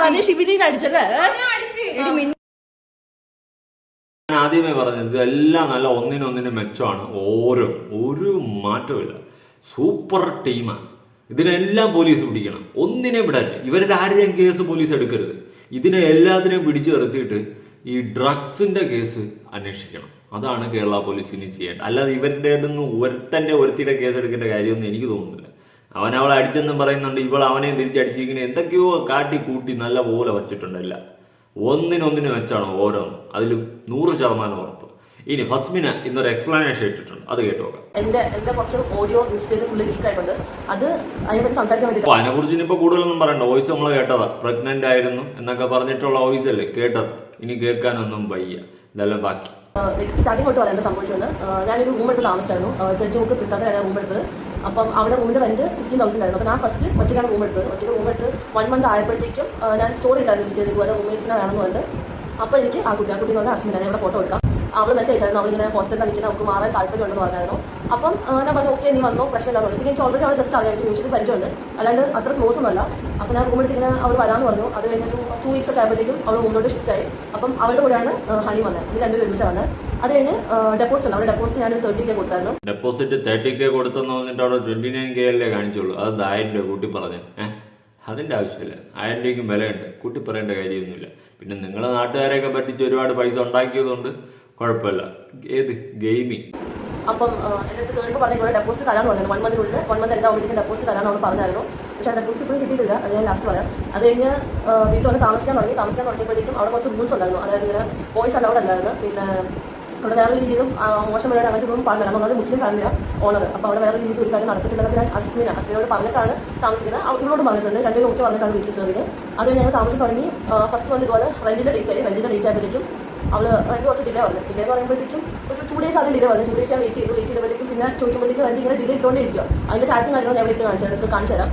ഞാൻ ആദ്യമേ പറഞ്ഞത് ഇതെല്ലാം നല്ല ഒന്നിനൊന്നിന് മെച്ചമാണ്. ഓരോ ഒരു മാറ്റമില്ല സൂപ്പർ ടീമാണ് ഇതിനെല്ലാം പോലീസ് പിടിക്കണം. ഒന്നിനെ വിടാൻ ഇവരുടെ ആരുടെയും കേസ് പോലീസ് എടുക്കരുത്. ഇതിനെ എല്ലാത്തിനെയും പിടിച്ചു നിർത്തിയിട്ട് ഈ ഡ്രഗ്സിന്റെ കേസ് അന്വേഷിക്കണം. അതാണ് കേരള പോലീസ് ഇനി ചെയ്യേണ്ടത്. അല്ലാതെ ഇവരുടെ ഒന്നും ഒരുത്തന്റെ ഒരുത്തിയുടെ കേസ് എടുക്കേണ്ട കാര്യമൊന്നും എനിക്ക് തോന്നുന്നില്ല. അവൻ അവളെ അടിച്ചെന്നും പറയുന്നുണ്ട്. ഇവൾ അവനെ തിരിച്ചടിച്ചിരിക്കണേ എന്തൊക്കെയോ കാട്ടി കൂട്ടി നല്ല പോലെ വച്ചിട്ടുണ്ടല്ല ഒന്നിനൊന്നിനും വെച്ചാണ് ഓരോന്നും. അതിൽ നൂറ് ശതമാനം ഉറപ്പ്. ഇനി ഫസ്മിന് ഇന്നൊരു എക്സ്പ്ലനേഷൻ ഇട്ടിട്ടുണ്ട്. അത് കേട്ടോ എന്റെ എന്റെ കുറച്ച് ഓഡിയോ ഇൻസ്റ്റയിൽ ഫുള്ള് ലീക്ക് ആയിട്ടുണ്ട്. അത് അതിനെപ്പറ്റി സംസാരിക്കാൻ അപ്പൊ അതിനെ കുറിച്ച് ഇനിയിപ്പോ കൂടുതലൊന്നും പറയണ്ട. വോയിസ് നമ്മൾ കേട്ടതാ. പ്രഗ്നന്റ് ആയിരുന്നു എന്നൊക്കെ പറഞ്ഞിട്ടുള്ള വോയിസ് അല്ലേ കേട്ടത്. ഇനി കേൾക്കാനൊന്നും വയ്യ. ഇതെല്ലാം ബാക്കി. സ്റ്റാർട്ടിംഗ് തൊട്ട് പറയാൻ സംഭവിച്ചത് ഞാനൊരു റൂം എടുത്ത് താമസിച്ചായിരുന്നു. ജഡ്ജി മുക്ക് തൃക്കാക്കരാണ് റൂം എടുത്തത്. അപ്പം അവിടെ റൂമിന്റെ റെന്റ് ഫിഫ്റ്റീൻ തൗസൻഡ് ആയിരുന്നു. അപ്പം ഞാൻ ഫസ്റ്റ് ഒറ്റയ്ക്കാണ് റൂം എടുത്തത്. ഒറ്റയ്ക്ക് റൂം എടുത്ത് വൺ മന്ത് ആയപ്പോഴത്തേക്കും ഞാൻ സ്റ്റോറി ഇൻസ്റ്റയിൽ ഇതുപോലെ റൂംമേറ്റ്സിനെ വേണമെന്ന് പറഞ്ഞിട്ട്. അപ്പോൾ എനിക്ക് ആ കുട്ടി ആ കുട്ടി എന്ന് പറഞ്ഞാൽ ഹസ്ബൻഡ് ഫോട്ടോ എടുക്കാം. അവൾ മെസ്സേജ് ആയിരുന്നു അവളിങ്ങനെ ഹോസ്റ്റലിൽ നിൽക്കുന്ന നമുക്ക് മാറാൻ താല്പര്യമുണ്ടെന്ന് പറഞ്ഞായിരുന്നു. അപ്പം ഞാൻ പറഞ്ഞു ഓക്കെ നീ വന്നോ പ്രശ്നമില്ലാന്ന് പറഞ്ഞു. എനിക്ക് ഓൾറെഡി അവളെ ജസ്റ്റ് അറിയാം. എനിക്ക് മ്യൂസിക് പരിചയമുണ്ട്. അല്ലാണ്ട് അത്ര ക്ലോസ് ഒന്നുമല്ല. അപ്പം ഞാൻ റൂം എടുത്തിങ്ങനെ അവൾ വരാന്ന് പറഞ്ഞു. അത് കഴിഞ്ഞൊരു ടു വീക്സ് ഒക്കെ ആയപ്പോഴത്തേക്കും അവൾ മുന്നോട്ട് ഷിഫ്റ്റ് ആയി. അപ്പം അവളുടെ കൂടെയാണ് ഹണി വന്നത്. ഇത് രണ്ടുപേരും ഒരുമിച്ച് വന്നത്. അത് കഴിഞ്ഞ് ഡെപ്പോസിറ്റ് ഉണ്ട് അവളുടെ ഡെപ്പോസിറ്റ് ഞാൻ തേർട്ടി കെ കൊടുത്തായിരുന്നു. ഡെപ്പോസിറ്റ് തേർട്ടി കെ കൊടുത്തെന്ന് പറഞ്ഞിട്ട് അവിടെ ട്വന്റി നയൻ കെ അല്ലേ കാണിച്ചുള്ളൂ. അത് ആയിരം രൂപ കൂട്ടി പറഞ്ഞു. അതിന്റെ ആവശ്യമില്ല. ആയിരം രൂപയ്ക്കും വിലയുണ്ട്. കൂട്ടി പറയേണ്ട കാര്യമൊന്നുമില്ല. പിന്നെ നിങ്ങളെ നാട്ടുകാരെയൊക്കെ പറ്റിച്ച് ഒരുപാട് പൈസ ഉണ്ടാക്കിയതുകൊണ്ട് കുഴപ്പമില്ല. ഏത്? ഗെയിമിങ്. അപ്പം എന്റെ അടുത്ത് കയറിയപ്പോൾ പറഞ്ഞു ഡെപ്പോസിറ്റ് തരാമെന്ന് പറഞ്ഞു വൺ മന്തിനുള്ളിൽ വൺ മന്ത് എന്താ എന്താകുമ്പോഴത്തേക്കും ഡെപ്പോസിറ്റ് തരാമെന്ന് അവൾ പറഞ്ഞായിരുന്നു. പക്ഷെ ആ ഡെപ്പോസിറ്റ് ഇപ്പോഴും കിട്ടിയിട്ടില്ല. അത് ഞാൻ ലാസ്റ്റ് പറയാം. അത് കഴിഞ്ഞ് വീട്ടിൽ വന്ന് താമസിക്കാൻ തുടങ്ങി. താമസിക്കാൻ തുടങ്ങിയപ്പോഴത്തേക്കും അവിടെ കുറച്ച് റൂൾസ് ഉണ്ടായിരുന്നു. അതായത് ഇങ്ങനെ ബോയ്സ് അലൗഡ് അല്ലായിരുന്നു. പിന്നെ അവിടെ വേറെ രീതിയിലും മോശം വരാൻ അങ്ങനത്തെ ഒന്നും പറഞ്ഞില്ല കാരണം അത് മുസ്ലിം ഫാമിലിയാണ് ഓണർ അപ്പോൾ അവിടെ വേറെ രീതിയിൽ ഒരു കാര്യം നടക്കത്തില്ലെന്നൊക്കെ ഞാൻ അസ്മിന അസ്മിനോട് പറഞ്ഞിട്ടാണ് താമസിക്കുന്നത്. അവൾ ഇവളോട് പറഞ്ഞിട്ടുണ്ട്. രണ്ടുപേരും ഒക്കെ പറഞ്ഞിട്ടാണ് വീട്ടിൽ കയറിയത്. അത് ഞങ്ങൾ താമസം തുടങ്ങി. ഫസ്റ്റ് വന്ന് ഇതുപോലെ റെന്റിന്റെ ഡേറ്റ് ആയി റെന്റിന്റെ ഡേറ്റ് ആയപ്പോഴത്തേക്കും അവൾ റെന്റ് കുറച്ച് ഡിലേ വന്നു ഡിലേ എന്ന് പറയുമ്പോഴത്തേക്കും ഒരു ടു ഡേയ്സ് ആദ്യം ഡിലേ വന്നു. ടു ഡേയ്സ് ഞാൻ വെയിറ്റ് ചെയ്തു. വെയിറ്റ് ചെയ്തപ്പോഴത്തേക്കും പിന്നെ ചോദിക്കുമ്പോഴത്തേക്കും റെന്റ് ഇങ്ങനെ ഡിലേ ഇട്ടുകൊണ്ടിരിക്കുക അതിന്റെ ചാറ്റും കാര്യങ്ങളും ഞാൻ ഇവിടെ ഇട്ട് കാണിച്ചു കാണിച്ചു തരാം.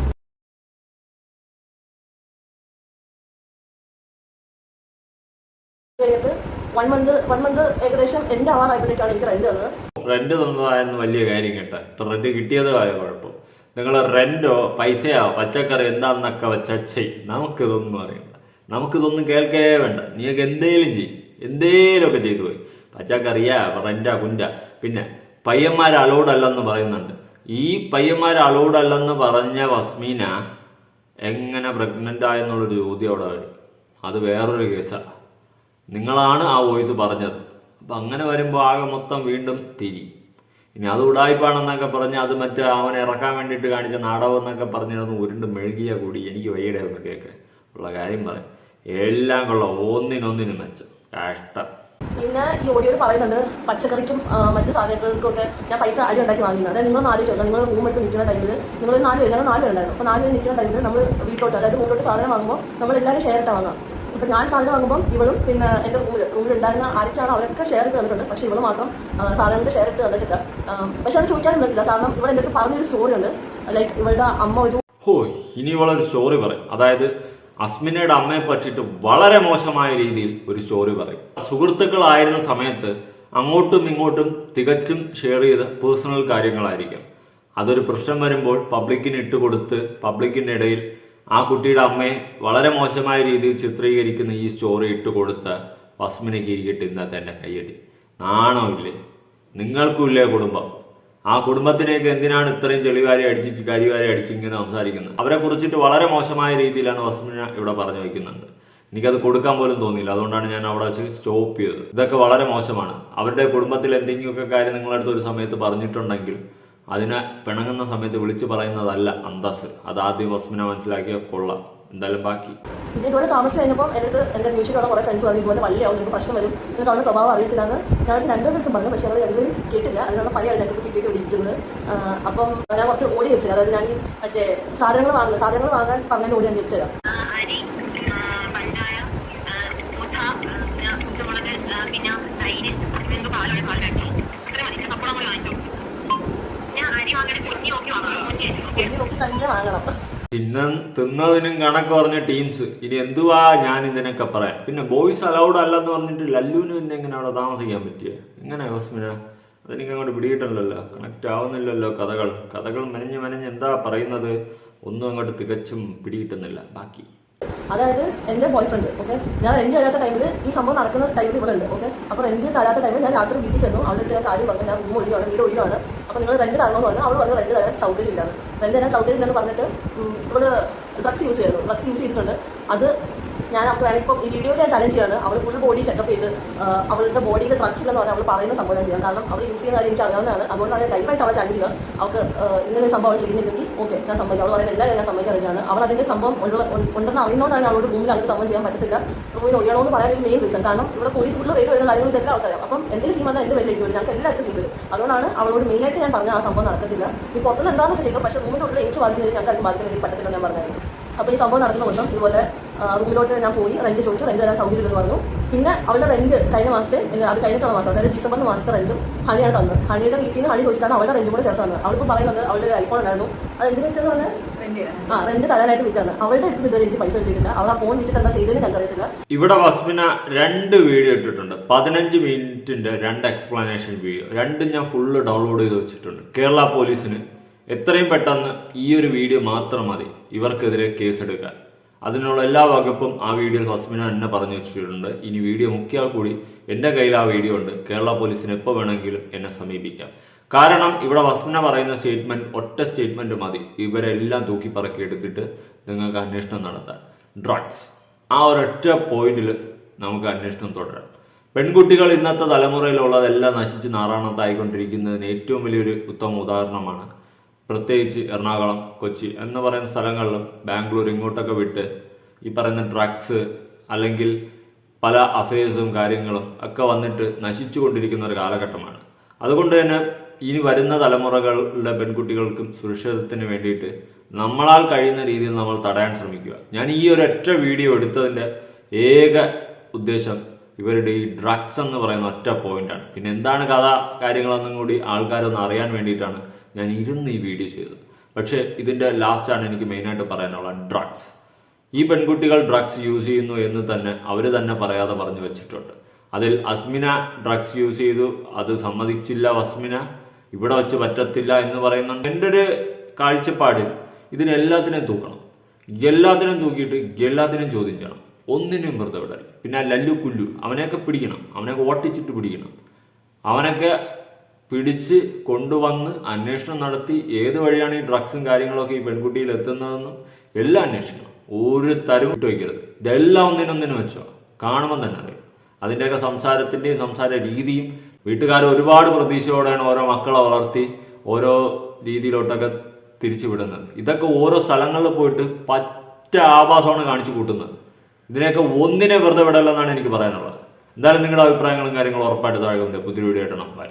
വൺ മന്ത് വൺ മന്ത് ഏകദേശം എന്റെ ആവാറായപ്പോഴത്തേക്കാണ് എനിക്ക് റെന്റ് തന്നത്. റെന്റ് തന്നതായെന്ന് വലിയ കാര്യം കേട്ടോ. ഇപ്പൊ റെന്റ് കിട്ടിയതായ കുഴപ്പം. നിങ്ങൾ റെന്റോ പൈസയോ പച്ചക്കറി എന്താണെന്നൊക്കെ വെച്ചാൽ നമുക്കിതൊന്നും അറിയണ്ട. നമുക്കിതൊന്നും കേൾക്കേ വേണ്ട. നീയൊക്കെ എന്തേലും ചെയ്യും. എന്തേലുമൊക്കെ ചെയ്തു പോയി. പച്ചക്കറിയാ റെന്റാ കുഞ്ച പിന്നെ പയ്യന്മാർ അലൗഡ് പറയുന്നുണ്ട്. ഈ പയ്യന്മാർ അലൗഡ് പറഞ്ഞ വസ്മീന എങ്ങനെ പ്രഗ്നന്റ് ആയെന്നുള്ളൊരു ചോദ്യം അവിടെ വരും. അത് വേറൊരു കേസാണ് നിങ്ങളാണ് ആ വോയിസ് പറഞ്ഞത്. അപ്പം അങ്ങനെ വരുമ്പോൾ ആകെ മൊത്തം വീണ്ടും തിരി. ഇനി അത് ഉടായ്പാണെന്നൊക്കെ പറഞ്ഞ് അത് മറ്റേ അവനെ ഇറക്കാൻ വേണ്ടിയിട്ട് കാണിച്ച നാടകം എന്നൊക്കെ പറഞ്ഞിരുന്നു ഉരുണ്ട് മെഴുകിയ കൂടി. എനിക്ക് വയ്യടെ ഒന്ന് കേൾക്കാൻ. ഉള്ള കാര്യം പറയാം. എല്ലാം കൊള്ളാം. ഒന്നിനൊന്നിനും മെച്ചം. കഷ്ടം. പിന്നെ ഈ ഓഡിയോ പറയുന്നുണ്ട് പച്ചക്കറിക്കും മറ്റു മറ്റ് സാധനങ്ങൾക്കും ഒക്കെ ഞാൻ പൈസ ആരും ഉണ്ടാക്കി വാങ്ങുന്നത് അതായത് നിങ്ങൾ നാല് ചോദിക്കാം നിങ്ങൾ റൂം എടുത്ത് നിൽക്കുന്ന ടൈമിൽ നിങ്ങൾ നാല് പേര് ഞങ്ങൾ നാല് പേരുണ്ടായിരുന്നു. അപ്പോൾ നാല് പേര് നിൽക്കുന്ന ടൈമിൽ നമ്മൾ വീട്ടിലോട്ട് അതായത് വീട്ടിലോട്ട് സാധനം വാങ്ങുമ്പോൾ നമ്മൾ എല്ലാവരും ഷെയർ ഇട്ടാണ് വാങ്ങാം. അപ്പോൾ ഞാൻ സാധനം വാങ്ങുമ്പോൾ ഇവളും പിന്നെ എന്റെ റൂമിൽ ഉണ്ടായിരുന്ന ആരൊക്കെയാണ് അവരൊക്കെ ഷെയർ ഇട്ട് തന്നിട്ടുണ്ട്. പക്ഷെ ഇവൾ മാത്രം സാധനങ്ങളുടെ ഷെയർ ഇട്ട് തന്നിട്ടില്ല. പക്ഷെ അത് ചോദിക്കാൻ തന്നിട്ടില്ല കാരണം ഇവിടെ എന്റെ അടുത്ത് പറഞ്ഞൊരു സ്റ്റോറി ഉണ്ട്. ലൈക്ക് ഇവളുടെ അമ്മ ഒരു ഹോ ഇനി ഇവളൊരു സ്റ്റോറി പറയും. അതായത് അസ്മിനയുടെ അമ്മയെ പറ്റിയിട്ട് വളരെ മോശമായ രീതിയിൽ ഒരു സ്റ്റോറി പറയും. സുഹൃത്തുക്കളായിരുന്ന സമയത്ത് അങ്ങോട്ടും ഇങ്ങോട്ടും തികച്ചും ഷെയർ ചെയ്ത പേഴ്സണൽ കാര്യങ്ങളായിരിക്കും. അതൊരു പ്രശ്നം വരുമ്പോൾ പബ്ലിക്കിന് ഇട്ടുകൊടുത്ത് പബ്ലിക്കിന്റെ ഇടയിൽ ആ കുട്ടിയുടെ അമ്മയെ വളരെ മോശമായ രീതിയിൽ ചിത്രീകരിക്കുന്ന ഈ സ്റ്റോറി ഇട്ട് കൊടുത്ത് വസ്മിനെ ഇരിക്കട്ടെ ഇന്നത്തെ എന്റെ കയ്യടി. നാണമില്ലേ നിങ്ങൾക്കുമില്ലേ കുടുംബം? ആ കുടുംബത്തിനെയൊക്കെ എന്തിനാണ് ഇത്രയും ചെളിവാരി അടിച്ച് കരിവാരി അടിച്ച് ഇങ്ങനെ സംസാരിക്കുന്നത്? അവരെ കുറിച്ചിട്ട് വളരെ മോശമായ രീതിയിലാണ് വസ്മിന ഇവിടെ പറഞ്ഞു വയ്ക്കുന്നുണ്ട്. എനിക്കത് കൊടുക്കാൻ പോലും തോന്നിയില്ല. അതുകൊണ്ടാണ് ഞാൻ അവിടെ വെച്ച് സ്റ്റോപ്പ് ചെയ്തത്. ഇതൊക്കെ വളരെ മോശമാണ്. അവരുടെ കുടുംബത്തിൽ എന്തെങ്കിലുമൊക്കെ കാര്യം നിങ്ങളടുത്ത് ഒരു സമയത്ത് പറഞ്ഞിട്ടുണ്ടെങ്കിൽ അതിനെ പിണങ്ങുന്ന സമയത്ത് വിളിച്ചു പറയുന്നതല്ല അന്തസ് അത് ആദ്യം വസ്മിനെ മനസ്സിലാക്കിയ കൊള്ളാം. എന്തായാലും ബാക്കി. ഇതുപോലെ താമസിച്ച് കഴിഞ്ഞപ്പോൾ എന്റെ അടുത്ത് എന്റെ മ്യൂച്വലുള്ള കുറേ ഫ്രണ്ട്സ് പറഞ്ഞു ഇതുപോലെ വലിയ നിങ്ങൾക്ക് പ്രശ്നം വരും. നിങ്ങൾക്ക് അവരുടെ സ്വഭാവം അറിയത്തില്ലെന്ന്. ഞാൻ രണ്ടുപേർക്കും പറഞ്ഞു പക്ഷേ അവർ രണ്ടുപേരും കേട്ടില്ല. അതിനുള്ള പഴയ ഞങ്ങൾക്ക് കിട്ടിയിട്ട് ഇവിടെ ഇരിക്കുന്നത്. അപ്പം ഞാൻ കുറച്ച് ഓടി വെച്ചില്ല അതായത് ഞാൻ മറ്റേ സാധനങ്ങൾ വാങ്ങുന്നത് സാധനങ്ങൾ വാങ്ങാൻ പറഞ്ഞതിന് ഓടി ഞാൻ തിരിച്ചു തരാം അരി പഞ്ചായ മുട്ട കുച്ചമുളക് പിന്നെ തൈര് നിങ്ങൾക്ക് പാലോടെ പാൽ കഴിച്ചു ഇത്ര മതി പപ്പടം കൂടി വാങ്ങിച്ചു ഞാൻ അരി വാങ്ങണേ പൊന്നി തിന്നതിനും കണക്ക് പറഞ്ഞ ടീംസ്. ഇനി എന്തുവാ ഞാൻ ഇതിനൊക്കെ പറയാം? പിന്നെ ബോയ്സ് അലൗഡ് അല്ലെന്ന് പറഞ്ഞിട്ട് ലല്ലുവിന് പിന്നെ എങ്ങനെ അവിടെ താമസിക്കാൻ പറ്റിയ? എങ്ങനെ ഹോസ്മിന? അതെനിക്ക് അങ്ങോട്ട് പിടിയിട്ടില്ലല്ലോ കണക്റ്റ് ആവുന്നില്ലല്ലോ കഥകൾ. കഥകൾ മെനഞ്ഞ് മെനഞ്ഞ് എന്താ പറയുന്നത്? ഒന്നും അങ്ങോട്ട് തികച്ചും പിടികിട്ടുന്നില്ല. ബാക്കി. അതായത് എന്റെ ബോയ് ഫ്രണ്ട് ഓക്കെ ഞാൻ റെന്റ് തരാത്ത ടൈമിൽ ഈ സംഭവം നടക്കുന്ന ടൈമിൽ ഇവിടെ ഉണ്ട് ഓക്കെ അപ്പോൾ റെന്റ് തരാത്ത ടൈമിൽ ഞാൻ രാത്രി വീട്ടിൽ ചെന്നു അവിടെ ഞാൻ കാര്യം പറഞ്ഞു ഞാൻ റൂം ഒഴിയാണ് വീട് ഒഴിയാണ് അപ്പോൾ നിങ്ങൾ റെന്റ് തരണമെന്ന് പറഞ്ഞു അവൾ പറഞ്ഞു റെന്റ് തരാൻ സൗകര്യം ഇല്ലാന്ന് റെന്റ് തരാൻ സൗകര്യം ഇല്ലെന്ന് പറഞ്ഞിട്ട് ഇവിടെ ഡ്രഗ്സ് യൂസ് ചെയ്യുന്നു ഡ്രഗ്സ് യൂസ് ചെയ്തിട്ടുണ്ട്. അത് ഞാൻ അവൾക്ക് വേണമെങ്കിൽ ഇപ്പം ഈ വീഡിയോ ഞാൻ ചലഞ്ച് ചെയ്യാണ്. അവൾ ഫുൾ ബോഡി ചെക്കപ്പ് ചെയ്ത് അവളുടെ ബോഡിയിൽ ഡ്രഗ്സ് ഇല്ലെന്ന് പറഞ്ഞാൽ അവൾ പറയുന്ന സംഭവം ഞാൻ ചെയ്യാം. കാരണം അവൾ യൂസ് ചെയ്യുന്ന കാര്യം എനിക്ക് അറിയാവുന്നതാണ്. അതുകൊണ്ടാണ് ഞാൻ ലൈവായിട്ട് അവളെ ചലഞ്ച് ചെയ്യുക. അവൾക്ക് ഇങ്ങനെ സംഭവം അവൾ ചെയ്യുന്നുണ്ടെങ്കിൽ ഓക്കെ ഞാൻ സമ്മതിക്കാം. അവൾ പറയുന്നത് എല്ലാം ഞാൻ സമ്മതിക്കാൻ റെഡിയാണ് അവൾ അതിന്റെ സംഭവം ഉണ്ടെന്ന് അറിയുന്നതുകൊണ്ടാണ് അവളോട് റൂമിൽ അവൾ സംഭവം ചെയ്യാൻ പറ്റത്തില്ല. റൂമിൽ ഒഴിയണമെന്ന് പറയാൻ ഒരു മെയിൻ റീസൺ കാരണം ഇവിടെ പോലീസ് ഫുള്ള് റേറ്റ് വരുന്ന കാര്യങ്ങൾ ഇതൊക്കെ ആൾക്കാരാണ്. അപ്പം എന്തെങ്കിലും സീമ പേരിലേക്ക് വരും. ഞങ്ങൾക്ക് എല്ലാവർക്കും സീൻ വരും. അതുകൊണ്ടാണ് അവളോട് മെയിനായിട്ട് ഞാൻ പറഞ്ഞ ആ സംഭവം നടക്കത്തില്ല. ഈ പുറത്തുനിന്ന് എന്താണെന്ന് ചെയ്യുക പക്ഷേ റൂമിന്റെ ഉള്ളിൽ എനിക്ക് ബാധിക്കുന്നത് ഞങ്ങൾക്ക് അത് ബാധിക്കുന്നത് എനിക്ക് പറ്റത്തില്ല ഞാൻ പറഞ്ഞായിരുന്നു. അപ്പോൾ ഈ സംഭവം നടക്കുന്ന ദിവസം ഇതുപോലെ റൂമിലോട്ട് ഞാൻ പോയി റെന്റ് ചോദിച്ചു. റെന്റ് തരാൻ സൗകര്യം എന്ന് പറഞ്ഞു. പിന്നെ അവളുടെ റെന്റ് കഴിഞ്ഞ മാസത്തെ അത് കഴിഞ്ഞിട്ടുള്ള മാസം അതായത് ഡിസംബർ മാസത്തെ റെന്റും ഹണിയാണ് തന്നത്. ഹണിയുടെ വീട്ടിൽ നിന്ന് ഹണി ചോദിച്ചിട്ടാണ് അവളുടെ റെന്റും കൂടെ ചേർത്ത് തന്നത്. അവളിപ്പോൾ പറയുന്നത് അവളുടെ ഒരു ഐഫോൺ ഉണ്ടായിരുന്നു. അത് എന്തിനു പറഞ്ഞാൽ ആ റെന്റ് തരാനായിട്ട് വിറ്റാണ്. അവളുടെ അടുത്ത് ഇതുവരെ എനിക്ക് പൈസ കിട്ടിയിട്ടില്ല. അവൾ ആ ഫോൺ വിറ്റിട്ട് എന്താ ചെയ്തതെന്ന് ഞങ്ങൾക്ക് അറിയത്തില്ല ഇവിടെ വസ്മിന രണ്ട് വീഡിയോ ഇട്ടിട്ടുണ്ട്. പതിനഞ്ച് മിനിറ്റിന്റെ രണ്ട് എക്സ്പ്ലനേഷൻ വീഡിയോ രണ്ടും ഞാൻ ഫുള്ള് ഡൗൺലോഡ് ചെയ്ത് വെച്ചിട്ടുണ്ട്. കേരള പോലീസിന് എത്രയും പെട്ടെന്ന് ഈ ഒരു വീഡിയോ മാത്രം മതി. ഇവർക്കെതിരെ കേസെടുക്കാൻ. അതിനുള്ള എല്ലാ വകുപ്പും ആ വീഡിയോയിൽ ഹസ്മിന എന്നെ പറഞ്ഞു വെച്ചിട്ടുണ്ട്. ഇനി വീഡിയോ മുക്കിയാൽ കൂടി എന്റെ കയ്യിൽ ആ വീഡിയോ ഉണ്ട്. കേരള പോലീസിന് എപ്പോൾ വേണമെങ്കിലും എന്നെ സമീപിക്കാം. കാരണം ഇവിടെ വസ്മിന പറയുന്ന സ്റ്റേറ്റ്മെന്റ് ഒറ്റ സ്റ്റേറ്റ്മെന്റ് മതി. ഇവരെല്ലാം തൂക്കി പറക്കി എടുത്തിട്ട് നിങ്ങൾക്ക് അന്വേഷണം നടത്താൻ. ഡ്രഗ്സ്. ആ ഒരൊറ്റ പോയിന്റിൽ നമുക്ക് അന്വേഷണം തുടരാം. പെൺകുട്ടികൾ ഇന്നത്തെ തലമുറയിലുള്ളതെല്ലാം നശിച്ച് നാറാണത്തായിക്കൊണ്ടിരിക്കുന്നതിന് ഏറ്റവും വലിയൊരു ഉത്തമ ഉദാഹരണമാണ് പ്രത്യേകിച്ച് എറണാകുളം കൊച്ചി എന്ന് പറയുന്ന സ്ഥലങ്ങളിലും ബാംഗ്ലൂർ ഇങ്ങോട്ടൊക്കെ വിട്ട് ഈ പറയുന്ന ഡ്രഗ്സ് അല്ലെങ്കിൽ പല അഫയേഴ്സും കാര്യങ്ങളും ഒക്കെ വന്നിട്ട് നശിച്ചു കൊണ്ടിരിക്കുന്ന ഒരു കാലഘട്ടമാണ്. അതുകൊണ്ട് തന്നെ ഇനി വരുന്ന തലമുറകളുടെ പെൺകുട്ടികൾക്കും സുരക്ഷിതത്തിന് വേണ്ടിയിട്ട് നമ്മളാൽ കഴിയുന്ന രീതിയിൽ നമ്മൾ തടയാൻ ശ്രമിക്കുക. ഞാൻ ഈ ഒരു ഒറ്റ വീഡിയോ എടുത്തതിന്റെ ഏക ഉദ്ദേശം ഇവരുടെ ഈ ഡ്രഗ്സ് എന്ന് പറയുന്ന ഒറ്റ പോയിന്റാണ് പിന്നെ എന്താണ് കഥ കാര്യങ്ങളൊന്നും കൂടി ആൾക്കാരൊന്ന് അറിയാൻ വേണ്ടിയിട്ടാണ് ഞാൻ ഇരുന്ന് ഈ വീഡിയോ ചെയ്തത്. പക്ഷേ ഇതിന്റെ ലാസ്റ്റാണ് എനിക്ക് മെയിനായിട്ട് പറയാനുള്ള ഡ്രഗ്സ് ഈ പെൺകുട്ടികൾ ഡ്രഗ്സ് യൂസ് ചെയ്യുന്നു എന്ന് തന്നെ അവർ തന്നെ പറയാതെ പറഞ്ഞു വെച്ചിട്ടുണ്ട്. അതിൽ അസ്മിന ഡ്രഗ്സ് യൂസ് ചെയ്തു. അത് സമ്മതിച്ചില്ല വസ്മിന ഇവിടെ വെച്ച് പറ്റത്തില്ല എന്ന് പറയുന്നുണ്ട്. എന്റെ ഒരു കാഴ്ചപ്പാടിൽ ഇതിനെല്ലാത്തിനെയും തൂക്കണം. എല്ലാത്തിനെയും തൂക്കിയിട്ട് എല്ലാത്തിനെയും ചോദ്യം ചെയ്യണം. ഒന്നിനും വെറുതെ വിടരുത്. പിന്നെ ലല്ലു കുല്ലു അവനെയൊക്കെ പിടിക്കണം. അവനെയൊക്കെ ഓട്ടിച്ചിട്ട് പിടിക്കണം. അവനൊക്കെ പിടിച്ച് കൊണ്ടുവന്ന് അന്വേഷണം നടത്തി ഏത് വഴിയാണ് ഈ ഡ്രഗ്സും കാര്യങ്ങളൊക്കെ ഈ പെൺകുട്ടിയിൽ എത്തുന്നതെന്നും എല്ലാം അന്വേഷിക്കണം ഒരു തരം വിട്ടു വയ്ക്കരുത് ഇതെല്ലാം ഒന്നിനൊന്നിനും വെച്ചോ. കാണുമ്പോൾ തന്നെ അറിയാം. അതിന്റെയൊക്കെ സംസാരത്തിന്റെയും സംസാര രീതിയും വീട്ടുകാർ ഒരുപാട് പ്രതീക്ഷയോടെയാണ് ഓരോ മക്കളെ വളർത്തി ഓരോ രീതിയിലോട്ടൊക്കെ തിരിച്ചു വിടുന്നത് ഇതൊക്കെ ഓരോ സ്ഥലങ്ങളിൽ പോയിട്ട് പറ്റ ആഭാസമാണ് കാണിച്ചു കൂട്ടുന്നത്. ഇതിനെയൊക്കെ ഒന്നിനെ വെറുതെ വിടല്ലെന്നാണ് എനിക്ക് പറയാനുള്ളത്. എന്തായാലും നിങ്ങളുടെ അഭിപ്രായങ്ങളും കാര്യങ്ങളും ഉറപ്പായിട്ട് താഴെ പുതിയ വീഡിയോ ആയിട്ട് ബൈ